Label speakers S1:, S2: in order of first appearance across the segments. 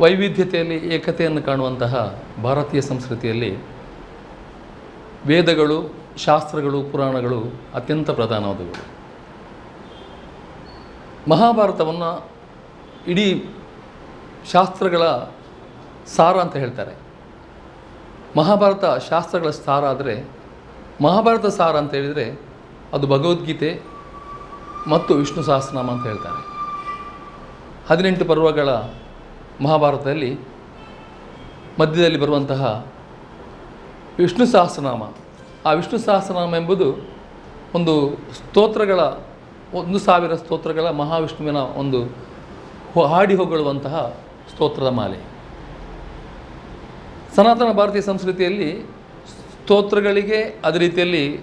S1: ವೈವಿಧ್ಯತೆಯಲ್ಲಿ ಏಕತೆಯನ್ನು ಕಾಣುವಂತಹ ಭಾರತೀಯ ಸಂಸ್ಕೃತಿಯಲ್ಲಿ ವೇದಗಳು, ಶಾಸ್ತ್ರಗಳು, ಪುರಾಣಗಳು ಅತ್ಯಂತ ಪ್ರಧಾನವಾದವುಗಳು ಮಹಾಭಾರತವನ್ನು ಇಡೀ ಶಾಸ್ತ್ರಗಳ ಸಾರ ಅಂತ ಹೇಳ್ತಾರೆ. ಮಹಾಭಾರತ ಶಾಸ್ತ್ರಗಳ ಸಾರ ಆದರೆ, ಮಹಾಭಾರತ ಸಾರ ಅಂತ ಹೇಳಿದರೆ ಅದು ಭಗವದ್ಗೀತೆ ಮತ್ತು ವಿಷ್ಣು ಸಹಸ್ರನಾಮ ಅಂತ ಹೇಳ್ತಾರೆ. ಹದಿನೆಂಟು ಪರ್ವಗಳ ಮಹಾಭಾರತದಲ್ಲಿ ಮಧ್ಯದಲ್ಲಿ ಬರುವಂತಹ ವಿಷ್ಣು ಸಹಸ್ರನಾಮ. ಆ ವಿಷ್ಣು ಸಹಸ್ರನಾಮ ಎಂಬುದು ಒಂದು ಸ್ತೋತ್ರಗಳ, ಒಂದು ಸಾವಿರ ಸ್ತೋತ್ರಗಳ ಮಹಾವಿಷ್ಣುವಿನ ಒಂದು ಹಾಡಿ ಹೊಗಳುವಂತಹ ಸ್ತೋತ್ರದ ಮಾಲೆ. ಸನಾತನ ಭಾರತೀಯ ಸಂಸ್ಕೃತಿಯಲ್ಲಿ ಸ್ತೋತ್ರಗಳಿಗೆ, ಅದೇ ರೀತಿಯಲ್ಲಿ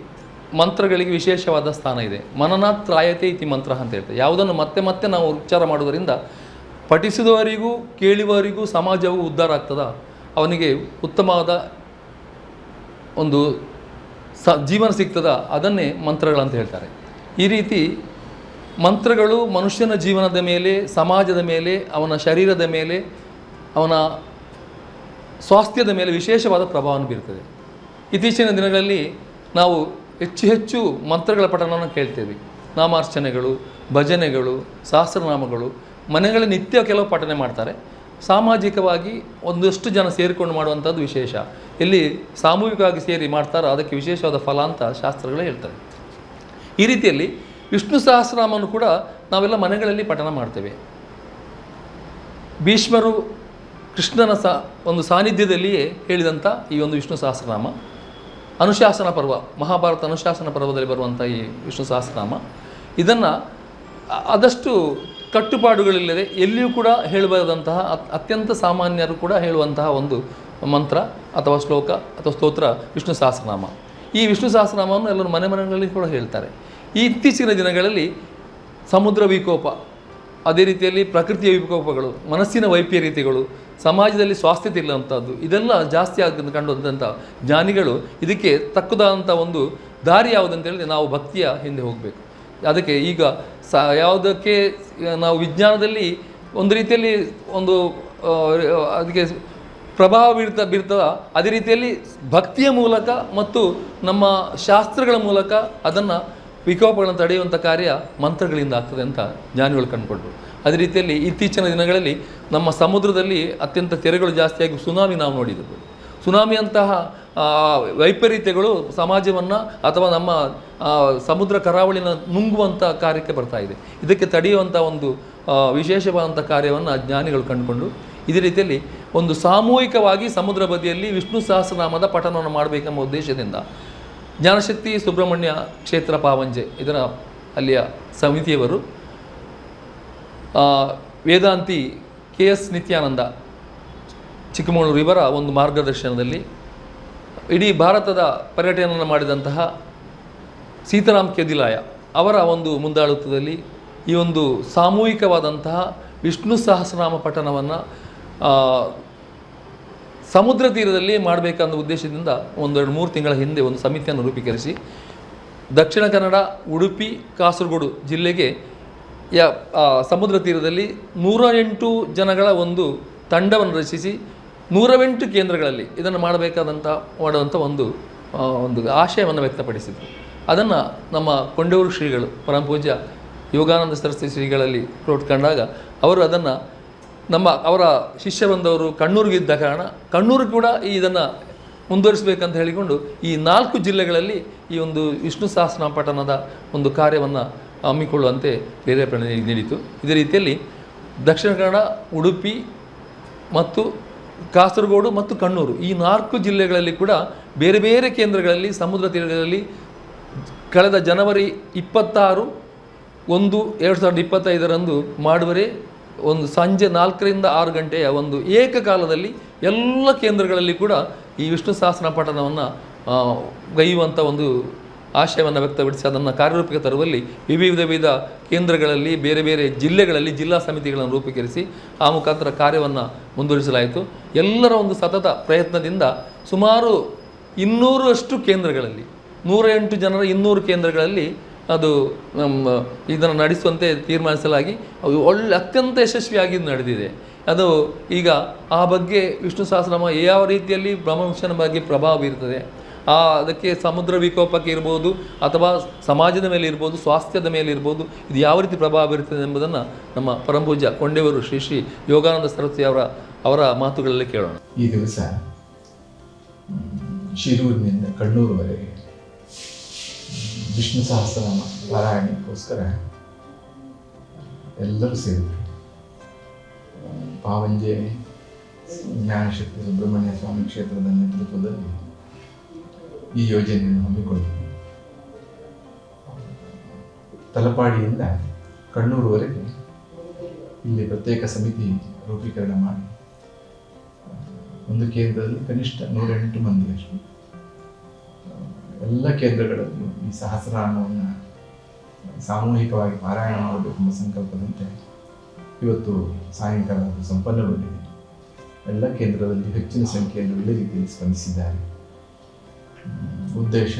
S1: ಮಂತ್ರಗಳಿಗೆ ವಿಶೇಷವಾದ ಸ್ಥಾನ ಇದೆ. ಮನನಾಥ್ ತ್ರಾಯತೆ ಇತಿ ಮಂತ್ರ ಅಂತ ಹೇಳ್ತಾರೆ. ಯಾವುದನ್ನು ಮತ್ತೆ ಮತ್ತೆ ನಾವು ಉಚ್ಚಾರ ಮಾಡುವುದರಿಂದ ಪಠಿಸಿದವರಿಗೂ ಕೇಳುವವರಿಗೂ ಸಮಾಜವು ಉದ್ಧಾರ ಆಗ್ತದ? ಅವನಿಗೆ ಉತ್ತಮವಾದ ಒಂದು ಸ, ಜೀವನ ಸಿಗ್ತದ? ಅದನ್ನೇ ಮಂತ್ರಗಳಂತ ಹೇಳ್ತಾರೆ. ಈ ರೀತಿ ಮಂತ್ರಗಳು ಮನುಷ್ಯನ ಜೀವನದ ಮೇಲೆ, ಸಮಾಜದ ಮೇಲೆ, ಅವನ ಶರೀರದ ಮೇಲೆ, ಅವನ ಸ್ವಾಸ್ಥ್ಯದ ಮೇಲೆ ವಿಶೇಷವಾದ ಪ್ರಭಾವವನ್ನು ಬೀರ್ತದೆ. ಇತ್ತೀಚಿನ ದಿನಗಳಲ್ಲಿ ನಾವು ಹೆಚ್ಚು ಹೆಚ್ಚು ಮಂತ್ರಗಳ ಪಠಣವನ್ನು ಕೇಳ್ತೇವೆ. ನಾಮಾರ್ಚನೆಗಳು, ಭಜನೆಗಳು, ಸಹಸ್ರನಾಮಗಳು ಮನೆಗಳಲ್ಲಿ ನಿತ್ಯ ಕೆಲವು ಪಠನೆ ಮಾಡ್ತಾರೆ. ಸಾಮಾಜಿಕವಾಗಿ ಒಂದಷ್ಟು ಜನ ಸೇರಿಕೊಂಡು ಮಾಡುವಂಥದ್ದು ವಿಶೇಷ. ಇಲ್ಲಿ ಸಾಮೂಹಿಕವಾಗಿ ಸೇರಿ ಮಾಡ್ತಾರೋ ಅದಕ್ಕೆ ವಿಶೇಷವಾದ ಫಲ ಅಂತ ಶಾಸ್ತ್ರಗಳೇ ಹೇಳ್ತಾರೆ ಈ ರೀತಿಯಲ್ಲಿ ವಿಷ್ಣು ಸಹಸ್ರನಾಮವನ್ನು ಕೂಡ ನಾವೆಲ್ಲ ಮನೆಗಳಲ್ಲಿ ಪಠನ ಮಾಡ್ತೇವೆ. ಭೀಷ್ಮರು ಕೃಷ್ಣನ ಸ ಒಂದು ಸಾನ್ನಿಧ್ಯದಲ್ಲಿಯೇ ಹೇಳಿದಂಥ ಈ ಒಂದು ವಿಷ್ಣು ಸಹಸ್ರನಾಮ. ಅನುಶಾಸನ ಪರ್ವ, ಮಹಾಭಾರತ ಅನುಶಾಸನ ಪರ್ವದಲ್ಲಿ ಬರುವಂಥ ಈ ವಿಷ್ಣು ಸಹಸ್ರನಾಮ. ಇದನ್ನು ಆದಷ್ಟು ಕಟ್ಟುಪಾಡುಗಳಿಲ್ಲದೆ ಎಲ್ಲಿಯೂ ಕೂಡ ಹೇಳಬಾರದಂತಹ ಅತ್- ಅತ್ಯಂತ ಸಾಮಾನ್ಯರು ಕೂಡ ಹೇಳುವಂತಹ ಒಂದು ಮಂತ್ರ ಅಥವಾ ಶ್ಲೋಕ ಅಥವಾ ಸ್ತೋತ್ರ ವಿಷ್ಣು ಸಹಸ್ರನಾಮ. ಈ ವಿಷ್ಣು ಸಹಸ್ರನಾಮವನ್ನು ಎಲ್ಲರೂ ಮನೆ ಮನೆಗಳಲ್ಲಿ ಕೂಡ ಹೇಳ್ತಾರೆ. ಈ ಇತ್ತೀಚಿನ ದಿನಗಳಲ್ಲಿ ಸಮುದ್ರ ವಿಕೋಪ, ಅದೇ ರೀತಿಯಲ್ಲಿ ಪ್ರಕೃತಿಯ ವಿಕೋಪಗಳು, ಮನಸ್ಸಿನ ವೈಪರೀತ್ಯಗಳು ಸಮಾಜದಲ್ಲಿ ಸ್ವಾಸ್ಥ್ಯತೆ ಇಲ್ಲವಂಥದ್ದು ಇದೆಲ್ಲ ಜಾಸ್ತಿ ಆಗಿ ಕಂಡುವಂಥ ಜ್ಞಾನಿಗಳು ಇದಕ್ಕೆ ತಕ್ಕದಾದಂಥ ಒಂದು ದಾರಿ ಯಾವುದಂತೇಳಿ ನಾವು ಭಕ್ತಿಯ ಹಿಂದೆ ಹೋಗಬೇಕು. ಅದಕ್ಕೆ ಈಗ ಸ ಯಾವುದಕ್ಕೆ ನಾವು ವಿಜ್ಞಾನದಲ್ಲಿ ಒಂದು ರೀತಿಯಲ್ಲಿ ಒಂದು ಅದಕ್ಕೆ ಪ್ರಭಾವ ಬೀರ್ತಾ ಬೀರ್ತದ ಅದೇ ರೀತಿಯಲ್ಲಿ ಭಕ್ತಿಯ ಮೂಲಕ ಮತ್ತು ನಮ್ಮ ಶಾಸ್ತ್ರಗಳ ಮೂಲಕ ಅದನ್ನು ವಿಕೋಪಗಳನ್ನು ತಡೆಯುವಂಥ ಕಾರ್ಯ ಮಂತ್ರಗಳಿಂದ ಆಗ್ತದೆ ಅಂತ ಜ್ಞಾನಿಗಳು ಕಂಡುಕೊಂಡರು. ಅದೇ ರೀತಿಯಲ್ಲಿ ಇತ್ತೀಚಿನ ದಿನಗಳಲ್ಲಿ ನಮ್ಮ ಸಮುದ್ರದಲ್ಲಿ ಅತ್ಯಂತ ತೆರೆಗಳು ಜಾಸ್ತಿಯಾಗಿ ಸುನಾಮಿ ನಾವು ನೋಡಿದ್ದೆವು ಸುನಾಮಿಯಂತಹ ಆ, ವೈಪರೀತ್ಯಗಳು ಸಮಾಜವನ್ನು ಅಥವಾ ನಮ್ಮ ಸಮುದ್ರ ಕರಾವಳಿನ ನುಂಗುವಂಥ ಕಾರ್ಯಕ್ಕೆ ಬರ್ತಾ ಇದೆ. ಇದಕ್ಕೆ ತಡೆಯುವಂಥ ಒಂದು ವಿಶೇಷವಾದಂಥ ಕಾರ್ಯವನ್ನು ಜ್ಞಾನಿಗಳು ಕಂಡುಕೊಂಡು, ಇದೇ ರೀತಿಯಲ್ಲಿ ಒಂದು ಸಾಮೂಹಿಕವಾಗಿ ಸಮುದ್ರ ಬದಿಯಲ್ಲಿ ವಿಷ್ಣು ಸಹಸ್ರನಾಮದ ಪಠನವನ್ನು ಮಾಡಬೇಕೆಂಬ ಉದ್ದೇಶದಿಂದ ಜ್ಞಾನಶಕ್ತಿ ಸುಬ್ರಹ್ಮಣ್ಯ ಕ್ಷೇತ್ರ ಪಾವಂಜೆ, ಇದರ ಅಲ್ಲಿಯ ಸಮಿತಿಯವರು ವೇದಾಂತಿ ಕೆ ಎಸ್ ನಿತ್ಯಾನಂದ, ಚಿಕ್ಕಮಗಳೂರು ಇವರ ಒಂದು ಮಾರ್ಗದರ್ಶನದಲ್ಲಿ ಇಡೀ ಭಾರತದ ಪರ್ಯಟನೆಯನ್ನು ಮಾಡಿದಂತಹ ಸೀತಾರಾಮ್ ಕೆದಿಲಾಯ ಅವರ ಒಂದು ಮುಂದಾಳತ್ವದಲ್ಲಿ ಈ ಒಂದು ಸಾಮೂಹಿಕವಾದಂತಹ ವಿಷ್ಣು ಸಹಸ್ರನಾಮ ಪಠಣವನ್ನು ಸಮುದ್ರ ತೀರದಲ್ಲಿ ಮಾಡಬೇಕನ್ನೋ ಉದ್ದೇಶದಿಂದ ಒಂದೆರಡು ಮೂರು ತಿಂಗಳ ಹಿಂದೆ ಒಂದು ಸಮಿತಿಯನ್ನು ರೂಪೀಕರಿಸಿ ದಕ್ಷಿಣ ಕನ್ನಡ, ಉಡುಪಿ, ಕಾಸರಗೋಡು ಜಿಲ್ಲೆಗೆ ಯ ಸಮುದ್ರ ತೀರದಲ್ಲಿ ನೂರ ಎಂಟು ಜನಗಳ ಒಂದು ತಂಡವನ್ನು ರಚಿಸಿ ನೂರವೆಂಟು ಕೇಂದ್ರಗಳಲ್ಲಿ ಇದನ್ನು ಮಾಡಬೇಕಾದಂಥ ಮಾಡುವಂಥ ಒಂದು ಒಂದು ಆಶಯವನ್ನು ವ್ಯಕ್ತಪಡಿಸಿದರು. ಅದನ್ನು ನಮ್ಮ ಕೊಂಡೂರು ಶ್ರೀಗಳು ಪರಮಪೂಜ್ಯ ಯೋಗಾನಂದ ಸರಸ್ವತಿ ಶ್ರೀಗಳಲ್ಲಿ ಕಂಡಾಗ ಅವರು ಅದನ್ನು ನಮ್ಮ ಅವರ ಶಿಷ್ಯ ಬಂದವರು ಕಣ್ಣೂರಿಗಿದ್ದ ಕಾರಣ ಕಣ್ಣೂರು ಕೂಡ ಈ ಇದನ್ನು ಮುಂದುವರಿಸಬೇಕಂತ ಹೇಳಿಕೊಂಡು ಈ ನಾಲ್ಕು ಜಿಲ್ಲೆಗಳಲ್ಲಿ ಈ ಒಂದು ವಿಷ್ಣು ಸಹಸ್ರನಾಮ ಪಠನದ ಒಂದು ಕಾರ್ಯವನ್ನು ಹಮ್ಮಿಕೊಳ್ಳುವಂತೆ ಪ್ರೇರೇಪಣೆ ನೀಡಿತು. ಇದೇ ರೀತಿಯಲ್ಲಿ ದಕ್ಷಿಣ ಕನ್ನಡ, ಉಡುಪಿ ಮತ್ತು ಕಾಸರಗೋಡು ಮತ್ತು ಕಣ್ಣೂರು. ಈ ನಾಲ್ಕು ಜಿಲ್ಲೆಗಳಲ್ಲಿ ಕೂಡ ಬೇರೆ ಬೇರೆ ಕೇಂದ್ರಗಳಲ್ಲಿ, ಸಮುದ್ರ ತೀರಗಳಲ್ಲಿ ಕಳೆದ ಜನವರಿ ಇಪ್ಪತ್ತಾರು ಒಂದು ಎರಡು ಸಾವಿರದ ಇಪ್ಪತ್ತೈದರಂದು ಮಾಡುವರೆ ಒಂದು ಸಂಜೆ ನಾಲ್ಕರಿಂದ ಆರು ಗಂಟೆಯ ಒಂದು ಏಕಕಾಲದಲ್ಲಿ ಎಲ್ಲ ಕೇಂದ್ರಗಳಲ್ಲಿ ಕೂಡ ಈ ವಿಷ್ಣು ಸಹಸ್ರ ಪಠಣವನ್ನು ಗೈಯುವಂಥ ಒಂದು ಆಶಯವನ್ನು ವ್ಯಕ್ತಪಡಿಸಿ ಅದನ್ನು ಕಾರ್ಯರೂಪಕ್ಕೆ ತರುವಲ್ಲಿ ವಿವಿಧ ವಿವಿಧ ಕೇಂದ್ರಗಳಲ್ಲಿ ಬೇರೆ ಬೇರೆ ಜಿಲ್ಲೆಗಳಲ್ಲಿ ಜಿಲ್ಲಾ ಸಮಿತಿಗಳನ್ನು ರೂಪೀಕರಿಸಿ ಆ ಮುಖಾಂತರ ಕಾರ್ಯವನ್ನು ಮುಂದುವರಿಸಲಾಯಿತು. ಎಲ್ಲರ ಒಂದು ಸತತ ಪ್ರಯತ್ನದಿಂದ ಸುಮಾರು ಇನ್ನೂರಷ್ಟು ಕೇಂದ್ರಗಳಲ್ಲಿ ನೂರ ಎಂಟು ಜನರ ಇನ್ನೂರು ಕೇಂದ್ರಗಳಲ್ಲಿ ಅದು ಇದನ್ನು ನಡೆಸುವಂತೆ ತೀರ್ಮಾನಿಸಲಾಗಿ ಅದು ಒಳ್ಳೆ ಅತ್ಯಂತ ಯಶಸ್ವಿಯಾಗಿ ನಡೆದಿದೆ. ಅದು ಈಗ ಆ ಬಗ್ಗೆ ವಿಷ್ಣು ಸಹಸ್ರನಾಮ ಯಾವ ರೀತಿಯಲ್ಲಿ ಬ್ರಹ್ಮವಂಶನ ಬಗ್ಗೆ ಪ್ರಭಾವ ಬೀರ್ತದೆ ಆ ಅದಕ್ಕೆ ಸಮುದ್ರ ವಿಕೋಪಕ್ಕೆ ಇರ್ಬೋದು ಅಥವಾ ಸಮಾಜದ ಮೇಲೆ ಇರ್ಬೋದು, ಸ್ವಾಸ್ಥ್ಯದ ಮೇಲೆ ಇರ್ಬೋದು, ಇದು ಯಾವ ರೀತಿ ಪ್ರಭಾವ ಬೀರುತ್ತದೆ ಎಂಬುದನ್ನು ನಮ್ಮ ಪರಂಪೂಜ ಕೊಂಡೆವರು ಶ್ರೀ ಶ್ರೀ ಯೋಗಾನಂದ ಸರಸ್ವತಿ ಅವರ ಅವರ ಮಾತುಗಳಲ್ಲಿ ಕೇಳೋಣ.
S2: ಈ ದಿವಸ, ಶಿರೂರಿನಿಂದ ಕಣ್ಣೂರುವರೆಗೆ ವಿಷ್ಣು ಸಹಸ್ರನಾಮ ಪಾರಾಯಣಕ್ಕೋಸ್ಕರ ಎಲ್ಲರೂ ಸೇರಿದರು. ಪಾವಂಜೆ, ಜ್ಞಾನಶಕ್ತಿ, ಸುಬ್ರಹ್ಮಣ್ಯ ಸ್ವಾಮಿ ಕ್ಷೇತ್ರದ ನೇತೃತ್ವದಲ್ಲಿ ಈ ಯೋಜನೆಯನ್ನು ಹಮ್ಮಿಕೊಂಡಿದೆ ತಲಪಾಡಿಯಿಂದ ಕಣ್ಣೂರುವರೆಗೆ ಇಲ್ಲಿ ಪ್ರತ್ಯೇಕ ಸಮಿತಿ ರೂಪೀಕರಣ ಮಾಡಿ ಒಂದು ಕೇಂದ್ರದಲ್ಲಿ ಕನಿಷ್ಠ ನೂರೆಂಟು ಮಂದಿಯಷ್ಟು ಎಲ್ಲ ಕೇಂದ್ರಗಳಲ್ಲೂ ಈ ಸಹಸ್ರನಾಮವನ್ನು ಸಾಮೂಹಿಕವಾಗಿ ಪಾರಾಯಣ ಮಾಡಬೇಕೆಂಬ ಸಂಕಲ್ಪದಂತೆ ಇವತ್ತು ಸಾಯಂಕಾಲ ಸಂಪನ್ನಗೊಂಡಿದೆ ಎಲ್ಲ ಕೇಂದ್ರದಲ್ಲಿ ಹೆಚ್ಚಿನ ಸಂಖ್ಯೆಯಲ್ಲಿ ಒಳ್ಳೆ ರೀತಿಯಲ್ಲಿ ಸ್ಪಂದಿಸಿದ್ದಾರೆ ಉದ್ದೇಶ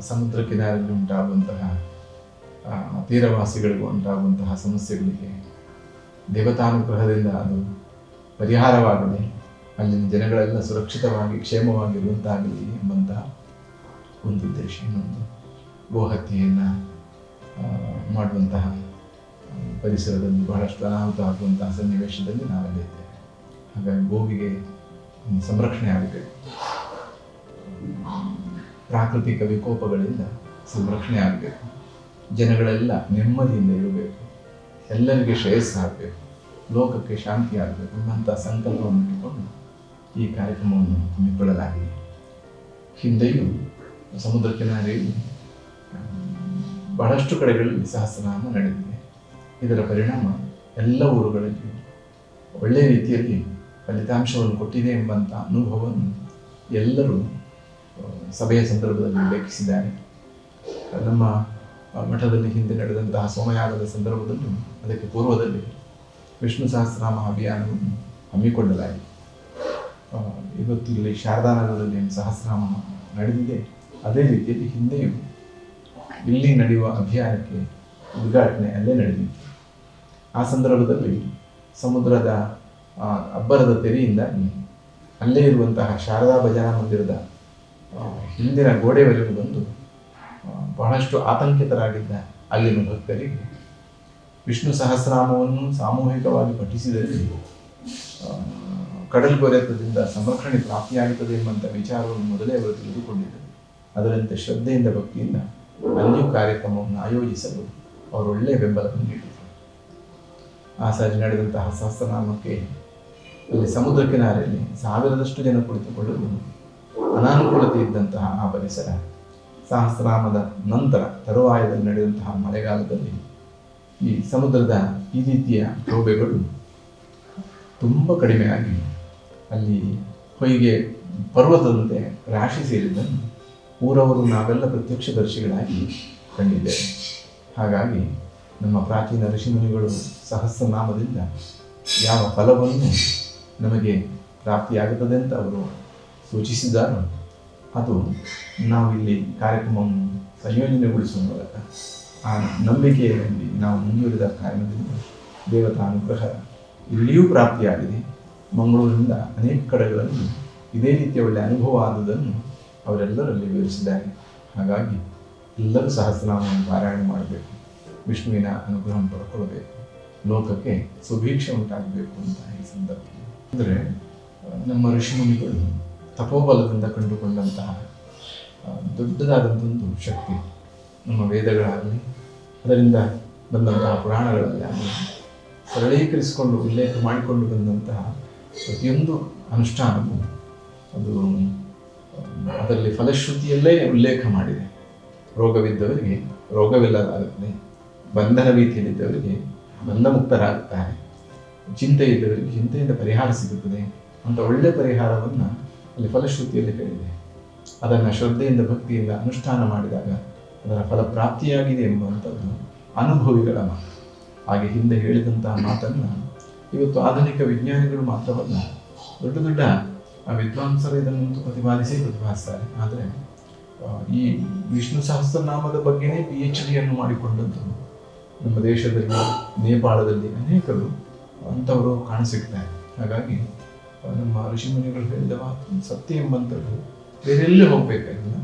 S2: ಸಮುದ್ರ ಕಿನಾರಲ್ಲಿ ಉಂಟಾಗುವಂತಹ ತೀರವಾಸಿಗಳಿಗೂ ಉಂಟಾಗುವಂತಹ ಸಮಸ್ಯೆಗಳಿಗೆ ದೇವತಾನುಗ್ರಹದಿಂದ ಅದು ಪರಿಹಾರವಾಗಲಿ, ಅಲ್ಲಿನ ಜನಗಳೆಲ್ಲ ಸುರಕ್ಷಿತವಾಗಿ ಕ್ಷೇಮವಾಗಿರುವಂತಾಗಲಿ ಎಂಬಂತಹ ಒಂದು ಉದ್ದೇಶ. ಇನ್ನೊಂದು ಗೋಹತ್ಯೆಯನ್ನು ಮಾಡುವಂತಹ ಪರಿಸರದಲ್ಲಿ ಬಹಳಷ್ಟು ಅನಾಹುತ ಆಗುವಂತಹ ಸನ್ನಿವೇಶದಲ್ಲಿ ನಾವೆಲ್ಲ ಇದ್ದೇವೆ. ಹಾಗಾಗಿ ಗೋವಿಗೆ ಸಂರಕ್ಷಣೆ ಆಗಬೇಕು. ಪ್ರಾಕೃತಿಕ ವಿಕೋಪಗಳಿಂದ ಸಂರಕ್ಷಣೆ ಆಗಬೇಕು. ಜನಗಳೆಲ್ಲ ನೆಮ್ಮದಿಯಿಂದ ಇರಬೇಕು. ಎಲ್ಲರಿಗೆ ಶ್ರೇಯಸ್ಸಾಗಬೇಕು ಲೋಕಕ್ಕೆ ಶಾಂತಿ ಆಗಬೇಕು ಎಂಬಂಥ ಸಂಕಲ್ಪವನ್ನು ಇಟ್ಟುಕೊಂಡು ಈ ಕಾರ್ಯಕ್ರಮವನ್ನು ಹಮ್ಮಿಕೊಳ್ಳಲಾಗಿದೆ. ಹಿಂದೆಯೂ ಸಮುದ್ರ ಕಿನಾರೆಯಲ್ಲಿ ಬಹಳಷ್ಟು ಕಡೆಗಳಲ್ಲಿ ಸಹಸ್ರನಾಮ ನಡೆದಿದೆ. ಇದರ ಪರಿಣಾಮ ಎಲ್ಲ ಊರುಗಳಲ್ಲಿ ಒಳ್ಳೆಯ ರೀತಿಯಲ್ಲಿ ಫಲಿತಾಂಶವನ್ನು ಕೊಟ್ಟಿದೆ ಎಂಬಂಥ ಅನುಭವವನ್ನು ಎಲ್ಲರೂ ಸಭೆಯ ಸಂದರ್ಭದಲ್ಲಿ ಉಲ್ಲೇಖಿಸಿದ್ದಾರೆ ನಮ್ಮ ಮಠದಲ್ಲಿ ಹಿಂದೆ ನಡೆದಂತಹ ಸೋಮಯಾಗದ ಸಂದರ್ಭದಲ್ಲೂ ಅದಕ್ಕೆ ಪೂರ್ವದಲ್ಲಿ ವಿಷ್ಣು ಸಹಸ್ರನಾಮ ಅಭಿಯಾನವನ್ನು ಹಮ್ಮಿಕೊಳ್ಳಲಾಗಿದೆ. ಇವತ್ತು ಇಲ್ಲಿ ಶಾರದಾನಗರದಲ್ಲಿ ಏನು ಸಹಸ್ರನಾಮ ನಡೆದಿದೆ. ಅದೇ ರೀತಿಯಲ್ಲಿ ಹಿಂದೆಯೂ ಇಲ್ಲಿ ನಡೆಯುವ ಅಭಿಯಾನಕ್ಕೆ ಉದ್ಘಾಟನೆ ಅಲ್ಲೇ ನಡೆದಿತ್ತು. ಆ ಸಂದರ್ಭದಲ್ಲಿ ಸಮುದ್ರದ ಅಬ್ಬರದ ತೆರೆಯಿಂದಾಗಿ ಅಲ್ಲೇ ಇರುವಂತಹ ಶಾರದಾ ಭಜನಾ ಮಂದಿರದ ಹಿಂದಿನ ಗೋಡೆವರೆಗೂ ಬಂದು ಬಹಳಷ್ಟು ಆತಂಕಿತರಾಗಿದ್ದ ಅಲ್ಲಿನ ಭಕ್ತರಿಗೆ ವಿಷ್ಣು ಸಹಸ್ರನಾಮವನ್ನು ಸಾಮೂಹಿಕವಾಗಿ ಪಠಿಸಿದಲ್ಲಿ ಕಡಲ್ ಕೊರೆತದಿಂದ ಸಂರಕ್ಷಣೆ ಪ್ರಾಪ್ತಿಯಾಗುತ್ತದೆ ಎಂಬಂಥ ವಿಚಾರವನ್ನು ಮೊದಲೇ ಅವರು ತಿಳಿದುಕೊಂಡಿದ್ದರು. ಅದರಂತೆ ಶ್ರದ್ಧೆಯಿಂದ ಭಕ್ತಿಯಿಂದ ಅಲ್ಲಿಯೂ ಕಾರ್ಯಕ್ರಮವನ್ನು ಆಯೋಜಿಸಲು ಅವರು ಒಳ್ಳೆಯ ಬೆಂಬಲವನ್ನು ನೀಡಿದರು. ಆ ಸಾರಿ ನಡೆದಂತಹ ಸಹಸ್ರನಾಮಕ್ಕೆ ಅಲ್ಲಿ ಸಮುದ್ರ ಕಿನಾರೆಯಲ್ಲಿ ಸಾವಿರದಷ್ಟು ಜನ ಕುಳಿತುಕೊಳ್ಳಲು ಅನಾನುಕೂಲತೆ ಇದ್ದಂತಹ ಆ ಪರಿಸರ. ಸಹಸ್ರಾಮದ ನಂತರ ತರುವಾಯದಲ್ಲಿ ನಡೆಯುವಂತಹ ಮಳೆಗಾಲದಲ್ಲಿ ಈ ಸಮುದ್ರದ ಈ ರೀತಿಯ ಶೋಭೆಗಳು ತುಂಬ ಕಡಿಮೆಯಾಗಿ ಅಲ್ಲಿ ಹೊಯ್ಗೆ ಪರ್ವತದಂತೆ ರಾಶಿ ಸೇರಿದ್ದನ್ನು ಊರವರು ನಾವೆಲ್ಲ ಪ್ರತ್ಯಕ್ಷದರ್ಶಿಗಳಾಗಿ ಕಂಡಿದ್ದೇವೆ. ಹಾಗಾಗಿ ನಮ್ಮ ಪ್ರಾಚೀನ ಋಷಿಮುನಿಗಳು ಸಹಸ್ರನಾಮದಿಂದ ಯಾವ ಫಲವನ್ನು ನಮಗೆ ಪ್ರಾಪ್ತಿಯಾಗುತ್ತದೆ ಅಂತ ಅವರು ಸೂಚಿಸಿದ್ದಾರೋ ಅದು ನಾವು ಇಲ್ಲಿ ಕಾರ್ಯಕ್ರಮವನ್ನು ಸಂಯೋಜನೆಗೊಳಿಸುವ ಮೂಲಕ ಆ ನಂಬಿಕೆಯಲ್ಲಿ ನಾವು ಮುಂದುವರಿದ ಕಾರಣದಿಂದ ದೇವತಾ ಅನುಗ್ರಹ ಇಲ್ಲಿಯೂ ಪ್ರಾಪ್ತಿಯಾಗಿದೆ. ಮಂಗಳೂರಿನಿಂದ ಅನೇಕ ಕಡೆಗಳಲ್ಲಿ ಇದೇ ರೀತಿಯ ಒಳ್ಳೆಯ ಅನುಭವ ಆದುದನ್ನು ಅವರೆಲ್ಲರಲ್ಲಿ ವಿವರಿಸಿದ್ದಾರೆ. ಹಾಗಾಗಿ ಎಲ್ಲರೂ ಸಹಸ್ರನಾಮವನ್ನು ಪಾರಾಯಣ ಮಾಡಬೇಕು. ವಿಷ್ಣುವಿನ ಅನುಗ್ರಹವನ್ನು ಪಡ್ಕೊಳ್ಬೇಕು. ಲೋಕಕ್ಕೆ ಸುಭೀಕ್ಷೆ ಉಂಟಾಗಬೇಕು ಅಂತ ಈ ಸಂದರ್ಭದಲ್ಲಿ. ಅಂದರೆ ನಮ್ಮ ಋಷಿಮುನಿಗಳು ತಪೋಬಲದಿಂದ ಕಂಡುಕೊಂಡಂತಹ ದೊಡ್ಡದಾದಂಥ ದೊಡ್ಡದಾದಂಥೊಂದು ಶಕ್ತಿ ನಮ್ಮ ವೇದಗಳಾಗಲಿ, ಅದರಿಂದ ಬಂದಂತಹ ಪುರಾಣಗಳಲ್ಲಿ ಆಗಲಿ, ಸರಳೀಕರಿಸಿಕೊಂಡು ಉಲ್ಲೇಖ ಮಾಡಿಕೊಂಡು ಬಂದಂತಹ ಪ್ರತಿಯೊಂದು ಅನುಷ್ಠಾನವು ಅದು ಅದರಲ್ಲಿ ಫಲಶ್ರುತಿಯಲ್ಲೇ ಉಲ್ಲೇಖ ಮಾಡಿದೆ. ರೋಗವಿದ್ದವರಿಗೆ ರೋಗವಿಲ್ಲದಾಗುತ್ತದೆ ಬಂಧನ ಭೀತಿಯಲ್ಲಿದ್ದವರಿಗೆ, ಬಂಧಮುಕ್ತರಾಗುತ್ತಾರೆ ಚಿಂತೆ ಇದ್ದವರಿಗೆ ಚಿಂತೆಯಿಂದ ಪರಿಹಾರ ಸಿಗುತ್ತದೆ, ಅಂತ ಒಳ್ಳೆಯ ಪರಿಹಾರವನ್ನು ಅಲ್ಲಿ ಫಲಶ್ರುತಿಯಲ್ಲಿ ಹೇಳಿದೆ. ಅದನ್ನು ಶ್ರದ್ಧೆಯಿಂದ ಭಕ್ತಿಯಿಂದ ಅನುಷ್ಠಾನ ಮಾಡಿದಾಗ ಅದರ ಫಲ ಪ್ರಾಪ್ತಿಯಾಗಿದೆ ಎಂಬುವಂಥದ್ದು ಅನುಭವಿಗಳ ಮಾತು. ಹಾಗೆ ಹಿಂದೆ ಹೇಳಿದಂತಹ ಮಾತನ್ನು ಇವತ್ತು ಆಧುನಿಕ ವಿಜ್ಞಾನಿಗಳು ಮಾತ್ರವಲ್ಲ, ದೊಡ್ಡ ದೊಡ್ಡ ವಿದ್ವಾಂಸರು ಇದನ್ನು ಪ್ರತಿಪಾದಿಸಿ ಪ್ರತಿಪಾದಿಸ್ತಾರೆ. ಆದರೆ ಈ ವಿಷ್ಣು ಸಹಸ್ರನಾಮದ ಬಗ್ಗೆನೇ ಪಿ ಎಚ್ ಡಿಯನ್ನು ಮಾಡಿಕೊಂಡದ್ದು ನಮ್ಮ ದೇಶದಲ್ಲಿ, ನೇಪಾಳದಲ್ಲಿ ಅನೇಕರು ಅಂಥವರು ಕಾಣಸಿಗ್ತಾರೆ. ಹಾಗಾಗಿ ನಮ್ಮ ಋಷಿಮುನಿಗಳು ಹೇಳಿದ ಮಾತು, ಸತ್ಯ ಎಂಬಂಥದ್ದು ಬೇರೆಲ್ಲೇ ಹೋಗಬೇಕಾಗಿಲ್ಲ.